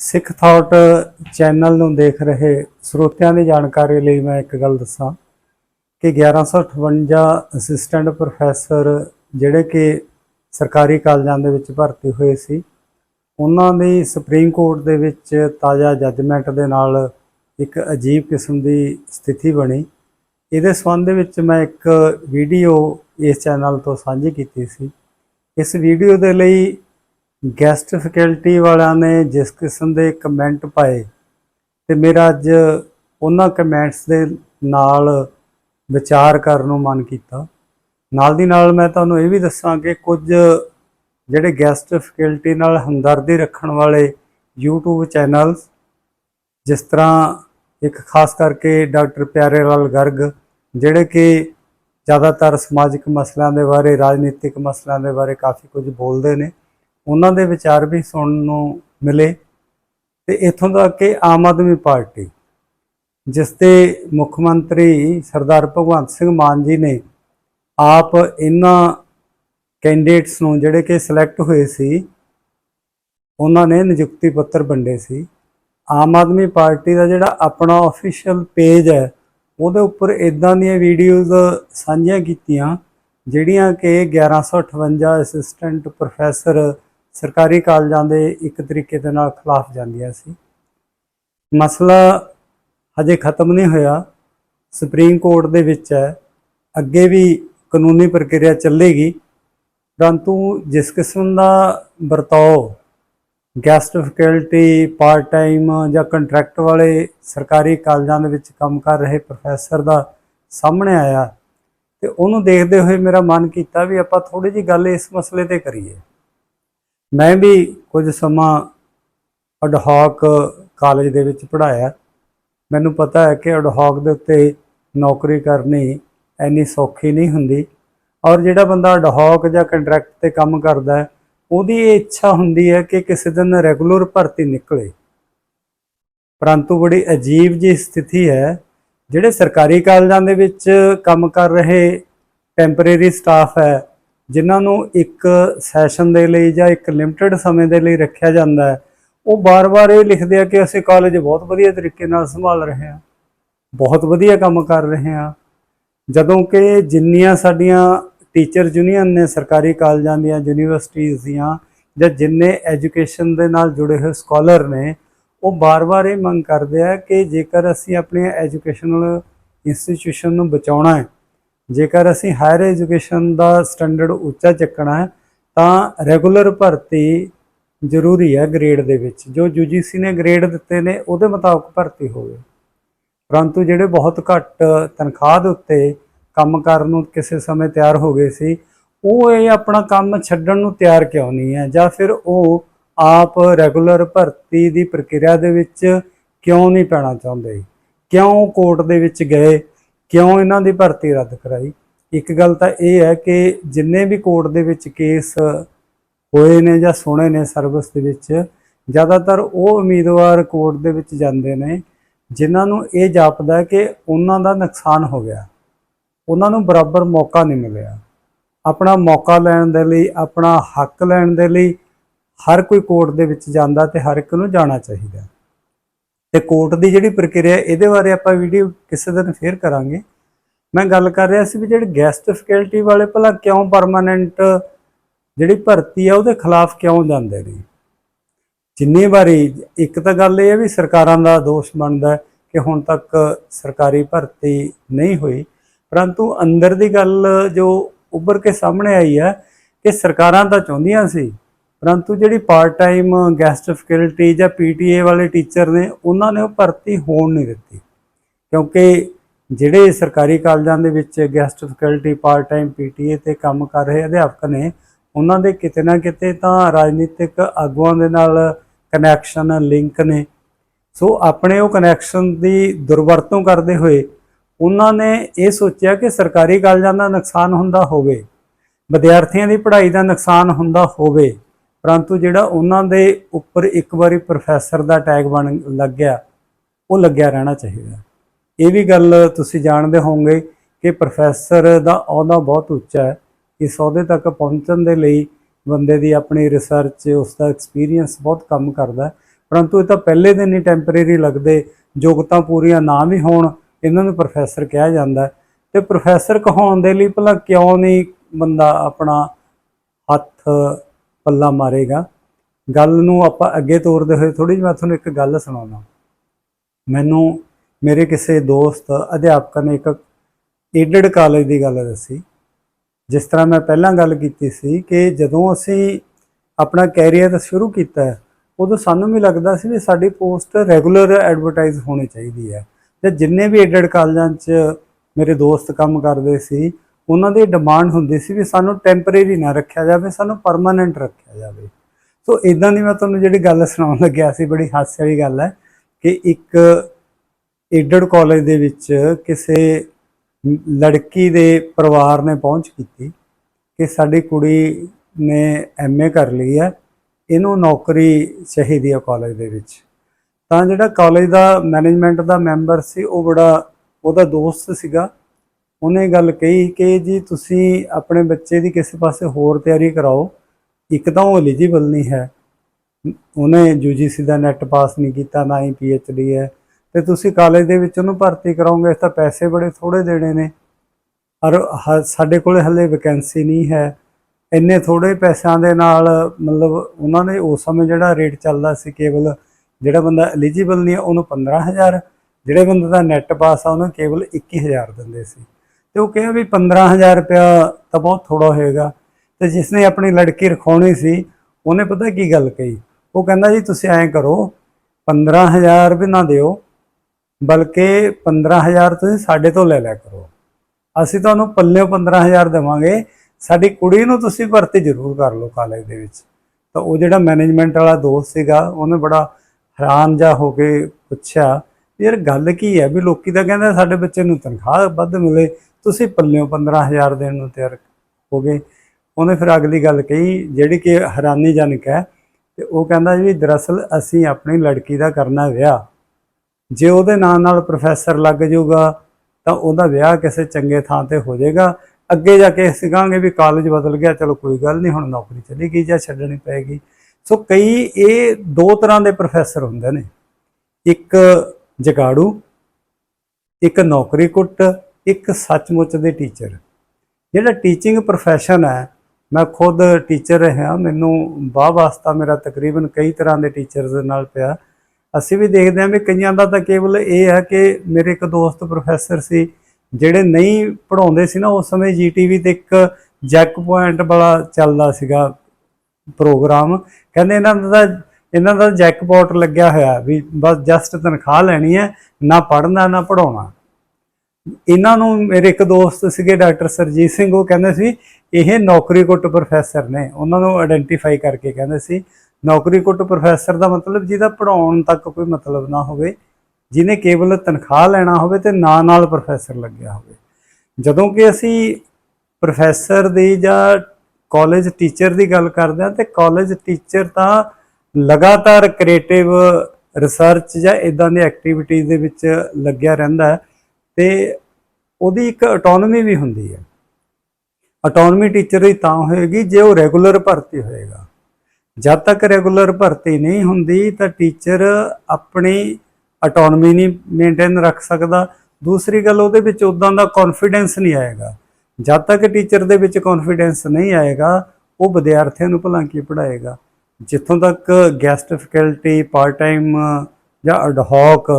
ਸਿੱਖ thought channel ਨੂੰ ਦੇਖ ਰਹੇ ਸਰੋਤਿਆਂ ਦੀ ਜਾਣਕਾਰੀ ਲਈ ਮੈਂ ਇੱਕ ਗੱਲ ਦੱਸਾਂ ਕਿ 1158 ਅਸਿਸਟੈਂਟ ਪ੍ਰੋਫੈਸਰ ਜਿਹੜੇ ਕਿ ਸਰਕਾਰੀ ਕਾਲਜਾਂ ਦੇ ਵਿੱਚ ਭਰਤੀ ਹੋਏ ਸੀ, ਉਹਨਾਂ ਦੀ ਸੁਪਰੀਮ ਕੋਰਟ ਦੇ ਵਿੱਚ ਤਾਜ਼ਾ ਜੱਜਮੈਂਟ ਦੇ ਨਾਲ ਇੱਕ ਅਜੀਬ ਕਿਸਮ ਦੀ ਸਥਿਤੀ ਬਣੀ। ਇਹਦੇ ਸੰਬੰਧ ਵਿੱਚ ਮੈਂ ਇੱਕ ਵੀਡੀਓ ਇਸ ਚੈਨਲ ਤੋਂ ਸਾਂਝੀ ਕੀਤੀ ਸੀ। ਇਸ ਵੀਡੀਓ ਦੇ ਲਈ ਗੈਸਟ ਫੈਕਲਟੀ ਵਾਲਿਆਂ ਨੇ ਜਿਸ ਕਿਸਮ ਦੇ ਕਮੈਂਟ ਪਾਏ ਤੇ ਮੇਰਾ ਅੱਜ ਉਹਨਾਂ ਕਮੈਂਟਸ ਦੇ ਨਾਲ ਵਿਚਾਰ ਕਰਨ ਨੂੰ ਮਨ ਕੀਤਾ। ਨਾਲ ਦੀ ਨਾਲ ਮੈਂ ਤੁਹਾਨੂੰ ਇਹ ਵੀ ਦੱਸਾਂ ਕਿ ਕੁਝ ਜਿਹੜੇ ਗੈਸਟ ਫੈਕਲਟੀ ਨਾਲ ਹਮਦਰਦੀ ਰੱਖਣ ਵਾਲੇ YouTube ਚੈਨਲਸ ਜਿਸ ਤਰ੍ਹਾਂ ਇੱਕ ਖਾਸ ਕਰਕੇ ਡਾਕਟਰ ਪਿਆਰੇ ਲਾਲ ਗਰਗ, ਜਿਹੜੇ ਕਿ ਜ਼ਿਆਦਾਤਰ ਸਮਾਜਿਕ ਮਸਲਿਆਂ ਦੇ ਬਾਰੇ, ਰਾਜਨੀਤਿਕ ਮਸਲਿਆਂ ਦੇ ਬਾਰੇ ਕਾਫੀ ਕੁਝ ਬੋਲਦੇ ਨੇ। ਉਹਨਾਂ ਦੇ ਵਿਚਾਰ ਵੀ ਸੁਣਨ ਨੂੰ ਮਿਲੇ ਤੇ ਇਥੋਂ ਤੱਕ ਕਿ ਆਮ ਆਦਮੀ ਪਾਰਟੀ, ਜਿਸ ਦੇ ਮੁੱਖ ਮੰਤਰੀ ਸਰਦਾਰ ਭਗਵੰਤ ਸਿੰਘ ਮਾਨ ਜੀ ਨੇ ਆਪ ਇਹਨਾਂ ਕੈਂਡੀਡੇਟਸ ਨੂੰ ਜਿਹੜੇ ਕਿ ਸਿਲੈਕਟ ਹੋਏ ਸੀ, ਉਹਨਾਂ ਨੇ ਨਿਯੁਕਤੀ ਪੱਤਰ ਵੰਡੇ ਸੀ। ਆਮ ਆਦਮੀ ਪਾਰਟੀ ਦਾ ਜਿਹੜਾ ਆਪਣਾ ਅਫੀਸ਼ੀਅਲ ਪੇਜ ਹੈ, ਉਹਦੇ ਉੱਪਰ ਇਦਾਂ ਦੀਆਂ ਵੀਡੀਓਜ਼ ਸਾਂਝੀਆਂ ਕੀਤੀਆਂ, ਜਿਹੜੀਆਂ ਕਿ 1158 ਅਸਿਸਟੈਂਟ ਪ੍ਰੋਫੈਸਰ ਸਰਕਾਰੀ ਕਾਲਜਾਂ ਦੇ ਇੱਕ ਤਰੀਕੇ ਦੇ ਨਾਲ ਖਿਲਾਫ ਜਾਂਦੀਆਂ ਸੀ। ਮਸਲਾ ਹਜੇ ਖਤਮ ਨਹੀਂ ਹੋਇਆ। ਸੁਪਰੀਮ ਕੋਰਟ ਦੇ ਵਿੱਚ ਹੈ। ਅੱਗੇ ਵੀ ਕਾਨੂੰਨੀ ਪ੍ਰਕਿਰਿਆ ਚੱਲੇਗੀ। ਪਰੰਤੂ ਜਿਸ ਕਿਸਮ ਦਾ ਵਰਤਾਓ ਗੈਸਟ ਫੈਕਲਟੀ ਪਾਰਟ ਟਾਈਮ ਜਾਂ ਕੰਟਰੈਕਟ ਵਾਲੇ ਸਰਕਾਰੀ ਕਾਲਜਾਂ ਦੇ ਵਿੱਚ ਕੰਮ ਕਰ ਰਹੇ ਪ੍ਰੋਫੈਸਰ ਦਾ ਸਾਹਮਣੇ ਆਇਆ ਤੇ ਉਹਨੂੰ ਦੇਖਦੇ ਹੋਏ ਮੇਰਾ ਮਨ ਕੀਤਾ ਵੀ ਆਪਾਂ ਥੋੜੀ ਜੀ ਗੱਲ ਇਸ ਮਸਲੇ ਤੇ ਕਰੀਏ। ਮੈਂ ਵੀ ਕੁਝ ਸਮਾਂ ਅਡਹੌਕ ਕਾਲਜ ਦੇ ਵਿੱਚ ਪੜ੍ਹਾਇਆ। ਮੈਨੂੰ ਪਤਾ ਹੈ ਕਿ ਅਡਹੌਕ ਦੇ ਉੱਤੇ ਨੌਕਰੀ ਕਰਨੀ ਐਨੀ ਸੌਖੀ ਨਹੀਂ ਹੁੰਦੀ ਔਰ ਜਿਹੜਾ ਬੰਦਾ ਅਡਹੌਕ ਜਾਂ ਕੰਟਰੈਕਟ ਤੇ ਕੰਮ ਕਰਦਾ ਹੈ, ਉਹਦੀ ਇਹ ਇੱਛਾ ਹੁੰਦੀ ਹੈ ਕਿ ਕਿਸੇ ਦਿਨ ਰੈਗੂਲਰ ਭਰਤੀ ਨਿਕਲੇ। ਪਰੰਤੂ ਬੜੀ ਅਜੀਬ ਜੀ ਸਥਿਤੀ ਹੈ, ਜਿਹੜੇ ਸਰਕਾਰੀ ਕਾਲਜਾਂ ਦੇ ਵਿੱਚ ਕੰਮ ਕਰ ਰਹੇ ਟੈਂਪਰੇਰੀ ਸਟਾਫ ਹੈ ਜਿਨ੍ਹਾਂ ਨੂੰ ਇੱਕ ਸੈਸ਼ਨ ਦੇ ਲਈ ਜਾਂ ਇੱਕ ਲਿਮਟਿਡ ਸਮੇਂ ਦੇ ਲਈ ਰੱਖਿਆ ਜਾਂਦਾ ਹੈ, ਉਹ ਬਾਰ-ਬਾਰ ਇਹ ਲਿਖਦੇ ਆ ਕਿ ਅਸੀਂ ਕਾਲਜ ਬਹੁਤ ਵਧੀਆ ਤਰੀਕੇ ਨਾਲ ਸੰਭਾਲ ਰਹੇ ਹਾਂ, ਬਹੁਤ ਵਧੀਆ ਕੰਮ ਕਰ ਰਹੇ ਹਾਂ। ਜਦੋਂ ਕਿ ਜਿੰਨੀਆਂ ਸਾਡੀਆਂ ਟੀਚਰ ਯੂਨੀਅਨ ਨੇ ਸਰਕਾਰੀ ਕਾਲਜਾਂ ਦੀਆਂ ਯੂਨੀਵਰਸਿਟੀਆਂ ਦੀਆਂ ਜਾਂ ਜਿੰਨੇ ਐਜੂਕੇਸ਼ਨ ਦੇ ਨਾਲ ਜੁੜੇ ਹੋਏ ਸਕਾਲਰ ਨੇ, ਉਹ ਬਾਰ-ਬਾਰ ਇਹ ਮੰਗ ਕਰਦੇ ਆ ਕਿ ਜੇਕਰ ਅਸੀਂ ਆਪਣੀਆਂ ਐਜੂਕੇਸ਼ਨਲ ਇੰਸਟੀਟਿਊਸ਼ਨ ਨੂੰ ਬਚਾਉਣਾ ਹੈ ਜੇਕਰ ਅਸੀਂ ਹਾਇਰ ਐਜੂਕੇਸ਼ਨ ਦਾ ਸਟੈਂਡਰਡ ਉੱਚਾ ਚੱਕਣਾ ਹੈ, ਤਾਂ ਰੈਗੂਲਰ ਭਰਤੀ ਜ਼ਰੂਰੀ ਹੈ ਗ੍ਰੇਡ ਦੇ ਵਿੱਚ। ਜੋ UGC ਨੇ ਗ੍ਰੇਡ ਦਿੱਤੇ ਨੇ, ਉਹਦੇ ਮੁਤਾਬਕ ਭਰਤੀ ਹੋਵੇ। ਪਰੰਤੂ ਜਿਹੜੇ ਬਹੁਤ ਘੱਟ ਤਨਖਾਹ ਦੇ ਉੱਤੇ ਕੰਮ ਕਰਨ ਨੂੰ ਕਿਸੇ ਸਮੇਂ ਤਿਆਰ ਹੋ ਗਏ ਸੀ, ਉਹ ਇਹ ਆਪਣਾ ਕੰਮ ਛੱਡਣ ਨੂੰ ਤਿਆਰ ਕਿਉਂ ਨਹੀਂ ਹੈ? ਜਾਂ ਫਿਰ ਉਹ ਆਪ ਰੈਗੂਲਰ ਭਰਤੀ ਦੀ ਪ੍ਰਕਿਰਿਆ ਦੇ ਵਿੱਚ ਕਿਉਂ ਨਹੀਂ ਪੈਣਾ ਚਾਹੁੰਦੇ? ਕਿਉਂ ਕੋਰਟ ਦੇ ਵਿੱਚ ਗਏ? ਕਿਉਂ ਇਹਨਾਂ ਦੀ ਭਰਤੀ ਰੱਦ ਕਰਾਈ? ਇੱਕ ਗੱਲ ਤਾਂ ਇਹ ਹੈ ਕਿ ਜਿੰਨੇ ਵੀ ਕੋਰਟ ਦੇ ਵਿੱਚ ਕੇਸ ਹੋਏ ਨੇ ਜਾਂ ਸੁਣੇ ਨੇ ਸਰਵਿਸ ਦੇ ਵਿੱਚ, ਜ਼ਿਆਦਾਤਰ ਉਹ ਉਮੀਦਵਾਰ ਕੋਰਟ ਦੇ ਵਿੱਚ ਜਾਂਦੇ ਨੇ ਜਿਨ੍ਹਾਂ ਨੂੰ ਇਹ ਜਾਪਦਾ ਕਿ ਉਹਨਾਂ ਦਾ ਨੁਕਸਾਨ ਹੋ ਗਿਆ। ਉਹਨਾਂ ਨੂੰ ਬਰਾਬਰ ਮੌਕਾ ਨਹੀਂ ਮਿਲਿਆ। ਆਪਣਾ ਮੌਕਾ ਲੈਣ ਦੇ ਲਈ, ਆਪਣਾ ਹੱਕ ਲੈਣ ਦੇ ਲਈ ਹਰ ਕੋਈ ਕੋਰਟ ਦੇ ਵਿੱਚ ਜਾਂਦਾ ਤੇ ਹਰ ਇੱਕ ਨੂੰ ਜਾਣਾ ਚਾਹੀਦਾ। ਤੇ ਕੋਰਟ ਦੀ ਜਿਹੜੀ ਪ੍ਰਕਿਰਿਆ, ਇਹਦੇ ਬਾਰੇ ਆਪਾਂ ਵੀਡੀਓ ਕਿਸੇ ਦਿਨ ਫੇਰ ਕਰਾਂਗੇ। ਮੈਂ ਗੱਲ ਕਰ ਰਿਹਾ ਸੀ ਵੀ ਜਿਹੜੇ ਗੈਸਟ ਫੈਕਲਟੀ ਵਾਲੇ ਭਲਾ ਕਿਉਂ ਪਰਮਾਨੈਂਟ ਜਿਹੜੀ ਭਰਤੀ ਆ, ਉਹਦੇ ਖਿਲਾਫ ਕਿਉਂ ਜਾਂਦੇ ਨੇ? ਜਿੰਨੀ ਵਾਰੀ, ਇੱਕ ਤਾਂ ਗੱਲ ਇਹ ਹੈ ਵੀ ਸਰਕਾਰਾਂ ਦਾ ਦੋਸ਼ ਬਣਦਾ ਕਿ ਹੁਣ ਤੱਕ ਸਰਕਾਰੀ ਭਰਤੀ ਨਹੀਂ ਹੋਈ। ਪਰੰਤੂ ਅੰਦਰ ਦੀ ਗੱਲ ਜੋ ਉੱਭਰ ਕੇ ਸਾਹਮਣੇ ਆਈ ਹੈ ਕਿ ਸਰਕਾਰਾਂ ਤਾਂ ਚਾਹੁੰਦੀਆਂ ਸੀ ਪਰੰਤੂ ਜਿਹੜੀ ਪਾਰਟ ਟਾਈਮ ਗੈਸਟ ਫੈਕਲਟੀ ਜਾਂ ਪੀਟੀਏ ਵਾਲੇ ਟੀਚਰ ਨੇ, ਉਹਨਾਂ ਨੇ ਉਹ ਭਰਤੀ ਹੋਣ ਨਹੀਂ ਦਿੱਤੀ। ਕਿਉਂਕਿ ਜਿਹੜੇ ਸਰਕਾਰੀ ਕਾਲਜਾਂ ਦੇ ਵਿੱਚ guest faculty part time PTA ਤੇ ਕੰਮ ਕਰ ਰਹੇ ਅਧਿਆਪਕ ਨੇ, ਉਹਨਾਂ ਦੇ ਕਿਤੇ ਨਾ ਕਿਤੇ ਤਾਂ ਰਾਜਨੀਤਿਕ ਆਗੂਆਂ ਦੇ ਨਾਲ ਕਨੈਕਸ਼ਨ ਲਿੰਕ ਨੇ। ਸੋ ਆਪਣੇ ਉਹ ਕਨੈਕਸ਼ਨ ਦੀ ਦੁਰਵਰਤੋਂ ਕਰਦੇ ਹੋਏ ਉਹਨਾਂ ਨੇ ਇਹ ਸੋਚਿਆ ਕਿ ਸਰਕਾਰੀ ਕਾਲਜਾਂ ਦਾ ਨੁਕਸਾਨ ਹੁੰਦਾ ਹੋਵੇ, ਵਿਦਿਆਰਥੀਆਂ ਦੀ ਪੜ੍ਹਾਈ ਦਾ ਨੁਕਸਾਨ ਹੁੰਦਾ ਹੋਵੇ ਪਰੰਤੂ ਜਿਹੜਾ ਉਹਨਾਂ ਦੇ ਉੱਪਰ ਇੱਕ ਵਾਰੀ ਪ੍ਰੋਫੈਸਰ ਦਾ ਟੈਗ ਬਣ ਲੱਗ ਗਿਆ ਉਹ ਲੱਗਿਆ ਰਹਿਣਾ ਚਾਹੀਦਾ। ਇਹ ਵੀ ਗੱਲ ਤੁਸੀਂ ਜਾਣਦੇ ਹੋਵੋਗੇ ਕਿ ਪ੍ਰੋਫੈਸਰ ਦਾ ਅਹੁਦਾ ਬਹੁਤ ਉੱਚਾ ਹੈ। ਇਸ ਅਹੁਦੇ ਤੱਕ ਪਹੁੰਚਣ ਦੇ ਲਈ ਬੰਦੇ ਦੀ ਆਪਣੀ ਰਿਸਰਚ ਉਸ ਦਾ ਐਕਸਪੀਰੀਅੰਸ ਬਹੁਤ ਕੰਮ ਕਰਦਾ ਪਰੰਤੂ ਇਹ ਤਾਂ ਪਹਿਲੇ ਦਿਨ ਹੀ ਟੈਂਪਰੇਰੀ ਲੱਗਦੇ, ਯੋਗਤਾ ਪੂਰੀਆਂ ਨਾ ਵੀ ਹੋਣ, ਇਹਨਾਂ ਨੂੰ ਪ੍ਰੋਫੈਸਰ ਕਿਹਾ ਜਾਂਦਾ ਹੈ। ਤੇ ਪ੍ਰੋਫੈਸਰ ਕਹਾਉਣ ਦੇ ਲਈ ਭਲਾ ਕਿਉਂ ਨਹੀਂ ਬੰਦਾ ਆਪਣਾ ਹੱਥ ਪੱਲਾ ਮਾਰੇਗਾ। ਗੱਲ ਨੂੰ ਆਪਾਂ ਅੱਗੇ ਤੋਰਦੇ ਹੋਏ ਥੋੜੀ ਜਿਹੀ ਮੈਂ ਤੁਹਾਨੂੰ ਇੱਕ ਗੱਲ ਸੁਣਾਉਣਾ ਮੈਨੂੰ ਮੇਰੇ ਕਿਸੇ ਦੋਸਤ, ਅਧਿਆਪਕ ਨੇ ਇੱਕ ਏਡਡ ਕਾਲਜ ਦੀ ਗੱਲ ਦੱਸੀ। ਜਿਸ ਤਰ੍ਹਾਂ ਮੈਂ ਪਹਿਲਾਂ ਗੱਲ ਕੀਤੀ ਸੀ ਕਿ ਜਦੋਂ ਅਸੀਂ ਆਪਣਾ ਕੈਰੀਅਰ ਸ਼ੁਰੂ ਕੀਤਾ ਉਦੋਂ ਸਾਨੂੰ ਵੀ ਲੱਗਦਾ ਸੀ ਵੀ ਸਾਡੀ ਪੋਸਟ ਰੈਗੂਲਰ ਐਡਵਰਟਾਈਜ਼ ਹੋਣੀ ਚਾਹੀਦੀ ਹੈ। ਤੇ ਜਿੰਨੇ ਵੀ ਏਡਡ ਕਾਲਜਾਂ 'ਚ ਮੇਰੇ ਦੋਸਤ ਕੰਮ ਕਰਦੇ ਸੀ ਉਹਨਾਂ ਦੀ ਡਿਮਾਂਡ ਹੁੰਦੀ ਸੀ ਵੀ ਸਾਨੂੰ ਟੈਂਪਰੇਰੀ ਨਾ ਰੱਖਿਆ ਜਾਵੇ, ਸਾਨੂੰ ਪਰਮਾਨੈਂਟ ਰੱਖਿਆ ਜਾਵੇ। ਸੋ ਇਦਾਂ ਦੀ ਮੈਂ ਤੁਹਾਨੂੰ ਜਿਹੜੀ ਗੱਲ ਸੁਣਾਉਣ ਲੱਗਿਆ ਸੀ, ਬੜੀ ਹਾਸੇ ਵਾਲੀ ਗੱਲ ਹੈ ਕਿ ਇੱਕ ਏਡਡ ਕਾਲਜ ਦੇ ਵਿੱਚ ਕਿਸੇ ਲੜਕੀ ਦੇ ਪਰਿਵਾਰ ਨੇ ਪਹੁੰਚ ਕੀਤੀ ਕਿ ਸਾਡੀ ਕੁੜੀ ਨੇ ਐਮਏ ਕਰ ਲਈ ਹੈ, ਇਹਨੂੰ ਨੌਕਰੀ ਚਾਹੀਦੀ ਹੈ ਕਾਲਜ ਦੇ ਵਿੱਚ। ਤਾਂ ਜਿਹੜਾ ਕਾਲਜ ਦਾ ਮੈਨੇਜਮੈਂਟ ਦਾ ਮੈਂਬਰ ਸੀ, ਉਹ ਬੜਾ, ਉਹਦਾ ਦੋਸਤ ਸੀਗਾ ਉਹਨੇ ਗੱਲ ਕਹੀ ਕਿ ਜੀ ਤੁਸੀਂ ਆਪਣੇ ਬੱਚੇ ਦੀ ਕਿਸੇ ਪਾਸੇ ਹੋਰ ਤਿਆਰੀ ਕਰਾਓ। ਇੱਕ ਤਾਂ ਉਹ ਐਲੀਜੀਬਲ ਨਹੀਂ ਹੈ। ਉਹਨੇ UGC ਦਾ ਨੈਟ ਪਾਸ ਨਹੀਂ ਕੀਤਾ, ਨਾ ਹੀ PhD ਹੈ। ਤੇ ਤੁਸੀਂ ਕਾਲਜ ਦੇ ਵਿੱਚ ਉਹਨੂੰ ਭਰਤੀ ਕਰਾਓਗੇ ਤਾਂ ਪੈਸੇ ਬੜੇ ਥੋੜੇ ਦੇਣੇ ਨੇ। ਔਰ ਹ- ਸਾਡੇ ਕੋਲ ਹਲੇ ਵੈਕੈਂਸੀ ਨਹੀਂ ਹੈ। ਇੰਨੇ ਥੋੜੇ ਪੈਸਿਆਂ ਦੇ ਨਾਲ ਮਤਲਬ ਉਹਨਾਂ ਨੇ ਉਸ ਸਮੇਂ ਜਿਹੜਾ ਰੇਟ ਚੱਲਦਾ ਸੀ ਕੇਵਲ, ਜਿਹੜਾ ਬੰਦਾ ਐਲੀਜੀਬਲ ਨਹੀਂ ਹੈ, ਉਹਨੂੰ 15000 ਜਿਹੜੇ ਬੰਦੇ ਦਾ ਨੈਟ ਪਾਸ ਆ, ਉਹਨੂੰ ਕੇਵਲ 21000 ਦਿੰਦੇ ਸੀ। ਤੇ ਉਹ ਕਿਹਾ ਵੀ 15000 ਰੁਪਇਆ ਤਾਂ ਬਹੁਤ ਥੋੜਾ ਹੋਏਗਾ। ਤੇ ਜਿਸਨੇ ਆਪਣੀ ਲੜਕੀ ਰਖਾਉਣੀ ਸੀ, ਉਹਨੇ ਪਤਾ ਕੀ ਗੱਲ ਕਹੀ? ਉਹ ਕਹਿੰਦਾ ਜੀ, ਤੁਸੀਂ ਐਂ ਕਰੋ 15000 ਵੀ ਨਾ ਦਿਓ, ਬਲਕਿ 15000 ਤੁਸੀਂ ਸਾਡੇ ਤੋਂ ਲੈ ਲਿਆ ਕਰੋ। ਅਸੀਂ ਤੁਹਾਨੂੰ ਪੱਲਿਓ 15000 ਦੇਵਾਂਗੇ, ਸਾਡੀ ਕੁੜੀ ਨੂੰ ਤੁਸੀਂ ਭਰਤੀ ਜ਼ਰੂਰ ਕਰ ਲਓ ਕਾਲਜ ਦੇ ਵਿੱਚ। ਤਾਂ ਉਹ ਜਿਹੜਾ ਮੈਨੇਜਮੈਂਟ ਵਾਲਾ ਦੋਸਤ ਸੀਗਾ, ਉਹਨੇ ਬੜਾ ਹੈਰਾਨ ਜਾ ਹੋ ਕੇ ਪੁੱਛਿਆ, ਵੀ ਯਾਰ ਗੱਲ ਕੀ ਹੈ? ਵੀ ਲੋਕੀ ਤਾਂ ਕਹਿੰਦੇ ਸਾਡੇ ਬੱਚੇ ਨੂੰ ਤਨਖਾਹ ਵੱਧ ਮਿਲੇ ਤੁਸੀਂ ਪੱਲਿਓ 15000 ਦੇਣ ਨੂੰ ਤਿਆਰ ਹੋ ਗਏ। ਉਹਨੇ ਫਿਰ ਅਗਲੀ ਗੱਲ ਕਹੀ, ਜਿਹੜੀ ਕਿ ਹੈਰਾਨੀਜਨਕ ਹੈ, ਤੇ ਉਹ ਕਹਿੰਦਾ ਜੀ ਦਰਅਸਲ ਅਸੀਂ ਆਪਣੀ ਲੜਕੀ ਦਾ ਕਰਨਾ ਵਿਆਹ। ਜੇ ਉਹਦੇ ਨਾਂ ਨਾਲ ਪ੍ਰੋਫੈਸਰ ਲੱਗ ਜਾਊਗਾ, ਤਾਂ ਉਹਦਾ ਵਿਆਹ ਕਿਸੇ ਚੰਗੇ ਥਾਂ ਤੇ ਹੋ ਜਾਏਗਾ। ਅੱਗੇ ਜਾ ਕੇ ਅਸੀਂ ਕਹਾਂਗੇ ਵੀ ਕਾਲਜ ਬਦਲ ਗਿਆ, ਚਲੋ ਕੋਈ ਗੱਲ ਨਹੀਂ, ਹੁਣ ਨੌਕਰੀ ਚਲੀ ਗਈ ਜਾਂ ਛੱਡਣੀ ਪਏਗੀ। ਸੋ ਕਈ ਇਹ ਦੋ ਤਰ੍ਹਾਂ ਦੇ ਪ੍ਰੋਫੈਸਰ ਹੁੰਦੇ ਨੇ। ਇੱਕ ਜਗਾੜੂ, ਇੱਕ ਨੌਕਰੀ ਕੁੱਟ ਇੱਕ ਸੱਚਮੁੱਚ ਦੇ ਟੀਚਰ। ਜਿਹੜਾ ਟੀਚਿੰਗ ਪ੍ਰੋਫੈਸ਼ਨ ਹੈ, ਮੈਂ ਖੁਦ ਟੀਚਰ ਰਿਹਾ, ਮੈਨੂੰ ਵਾਹ ਵਾਸਤਾ ਮੇਰਾ ਤਕਰੀਬਨ ਕਈ ਤਰ੍ਹਾਂ ਦੇ ਟੀਚਰਸ ਦੇ ਨਾਲ ਪਿਆ। ਅਸੀਂ ਵੀ ਦੇਖਦੇ ਹਾਂ ਵੀ ਕਈਆਂ ਦਾ ਤਾਂ ਕੇਵਲ ਇਹ ਹੈ ਕਿ ਮੇਰੇ ਇੱਕ ਦੋਸਤ ਪ੍ਰੋਫੈਸਰ ਸੀ, ਜਿਹੜੇ ਨਹੀਂ ਪੜਾਉਂਦੇ ਸੀ ਨਾ, ਉਸ ਸਮੇਂ ਜੀਟੀਵੀ ਤੇ ਇੱਕ ਜੈਕ ਪੁਆਇੰਟ ਵਾਲਾ ਚੱਲਦਾ ਸੀਗਾ ਪ੍ਰੋਗਰਾਮ। ਕਹਿੰਦੇ ਇਹਨਾਂ ਦਾ ਤਾਂ- ਇਹਨਾਂ ਦਾ ਜੈਕਪਾਟ ਲੱਗਿਆ ਹੋਇਆ ਵੀ ਬਸ ਜਸਟ ਤਨਖਾਹ ਲੈਣੀ ਹੈ, ਨਾ ਪੜ੍ਹਨਾ, ਨਾ ਪੜਾਉਣਾ ਇਹਨਾਂ ਨੂੰ ਮੇਰੇ ਇੱਕ ਦੋਸਤ ਸੀਗੇ ਡਾਕਟਰ ਸਰਜੀਤ ਸਿੰਘ, ਉਹ ਕਹਿੰਦੇ ਸੀ ਇਹ ਨੌਕਰੀ ਕੁੱਟ ਪ੍ਰੋਫੈਸਰ ਨੇ। ਉਹਨਾਂ ਨੂੰ ਆਇਡੈਂਟੀਫਾਈ ਕਰਕੇ ਕਹਿੰਦੇ ਸੀ, ਨੌਕਰੀ ਕੁੱਟ ਪ੍ਰੋਫੈਸਰ ਦਾ ਮਤਲਬ ਜਿਹਦਾ ਪੜਾਉਣ ਤੱਕ ਕੋਈ ਮਤਲਬ ਨਾ ਹੋਵੇ, ਜਿਹਨੇ ਕੇਵਲ ਤਨਖਾਹ ਲੈਣਾ ਹੋਵੇ ਤੇ ਨਾਂ ਨਾਲ ਪ੍ਰੋਫੈਸਰ ਲੱਗਿਆ ਹੋਵੇ। ਜਦੋਂ ਕਿ ਅਸੀਂ ਪ੍ਰੋਫੈਸਰ ਦੀ ਜਾਂ ਕਾਲਜ ਟੀਚਰ ਦੀ ਗੱਲ ਕਰਦੇ ਹਾਂ, ਤੇ ਕਾਲਜ ਟੀਚਰ ਤਾਂ ਲਗਾਤਾਰ ਕ੍ਰੀਏਟਿਵ ਰਿਸਰਚ ਜਾਂ ਇਦਾਂ ਦੀ ਐਕਟੀਵਿਟੀਜ਼ ਦੇ ਵਿੱਚ ਲੱਗਿਆ ਰਹਿੰਦਾ ਹੈ। ਤੇ ਉਹਦੀ ਇੱਕ ਆਟੋਨਮੀ ਵੀ ਹੁੰਦੀ ਹੈ। ਆਟੋਨਮੀ ਟੀਚਰ ਦੀ ਤਾਂ ਹੋਏਗੀ ਜੇ ਉਹ ਰੈਗੂਲਰ ਭਰਤੀ ਹੋਏਗਾ। ਜਦ ਤੱਕ ਰੈਗੂਲਰ ਭਰਤੀ ਨਹੀਂ ਹੁੰਦੀ ਤਾਂ ਟੀਚਰ ਆਪਣੀ ਆਟੋਨਮੀ ਨਹੀਂ ਮੇਨਟੇਨ ਰੱਖ ਸਕਦਾ। ਦੂਸਰੀ ਗੱਲ ਉਹਦੇ ਵਿੱਚ ਉਦਾਂ ਦਾ ਕੌਨਫੀਡੈਂਸ ਨਹੀਂ ਆਏਗਾ। ਜਦ ਤੱਕ ਟੀਚਰ ਦੇ ਵਿੱਚ ਕੌਨਫੀਡੈਂਸ ਨਹੀਂ ਆਏਗਾ, ਉਹ ਵਿਦਿਆਰਥੀਆਂ ਨੂੰ ਭਲਾ ਕੀ ਪੜਾਏਗਾ ਜਿੱਥੋਂ ਤੱਕ ਗੈਸਟ ਫੈਕਲਟੀ ਪਾਰਟ ਟਾਈਮ ਜਾਂ ਅਡਹੌਕ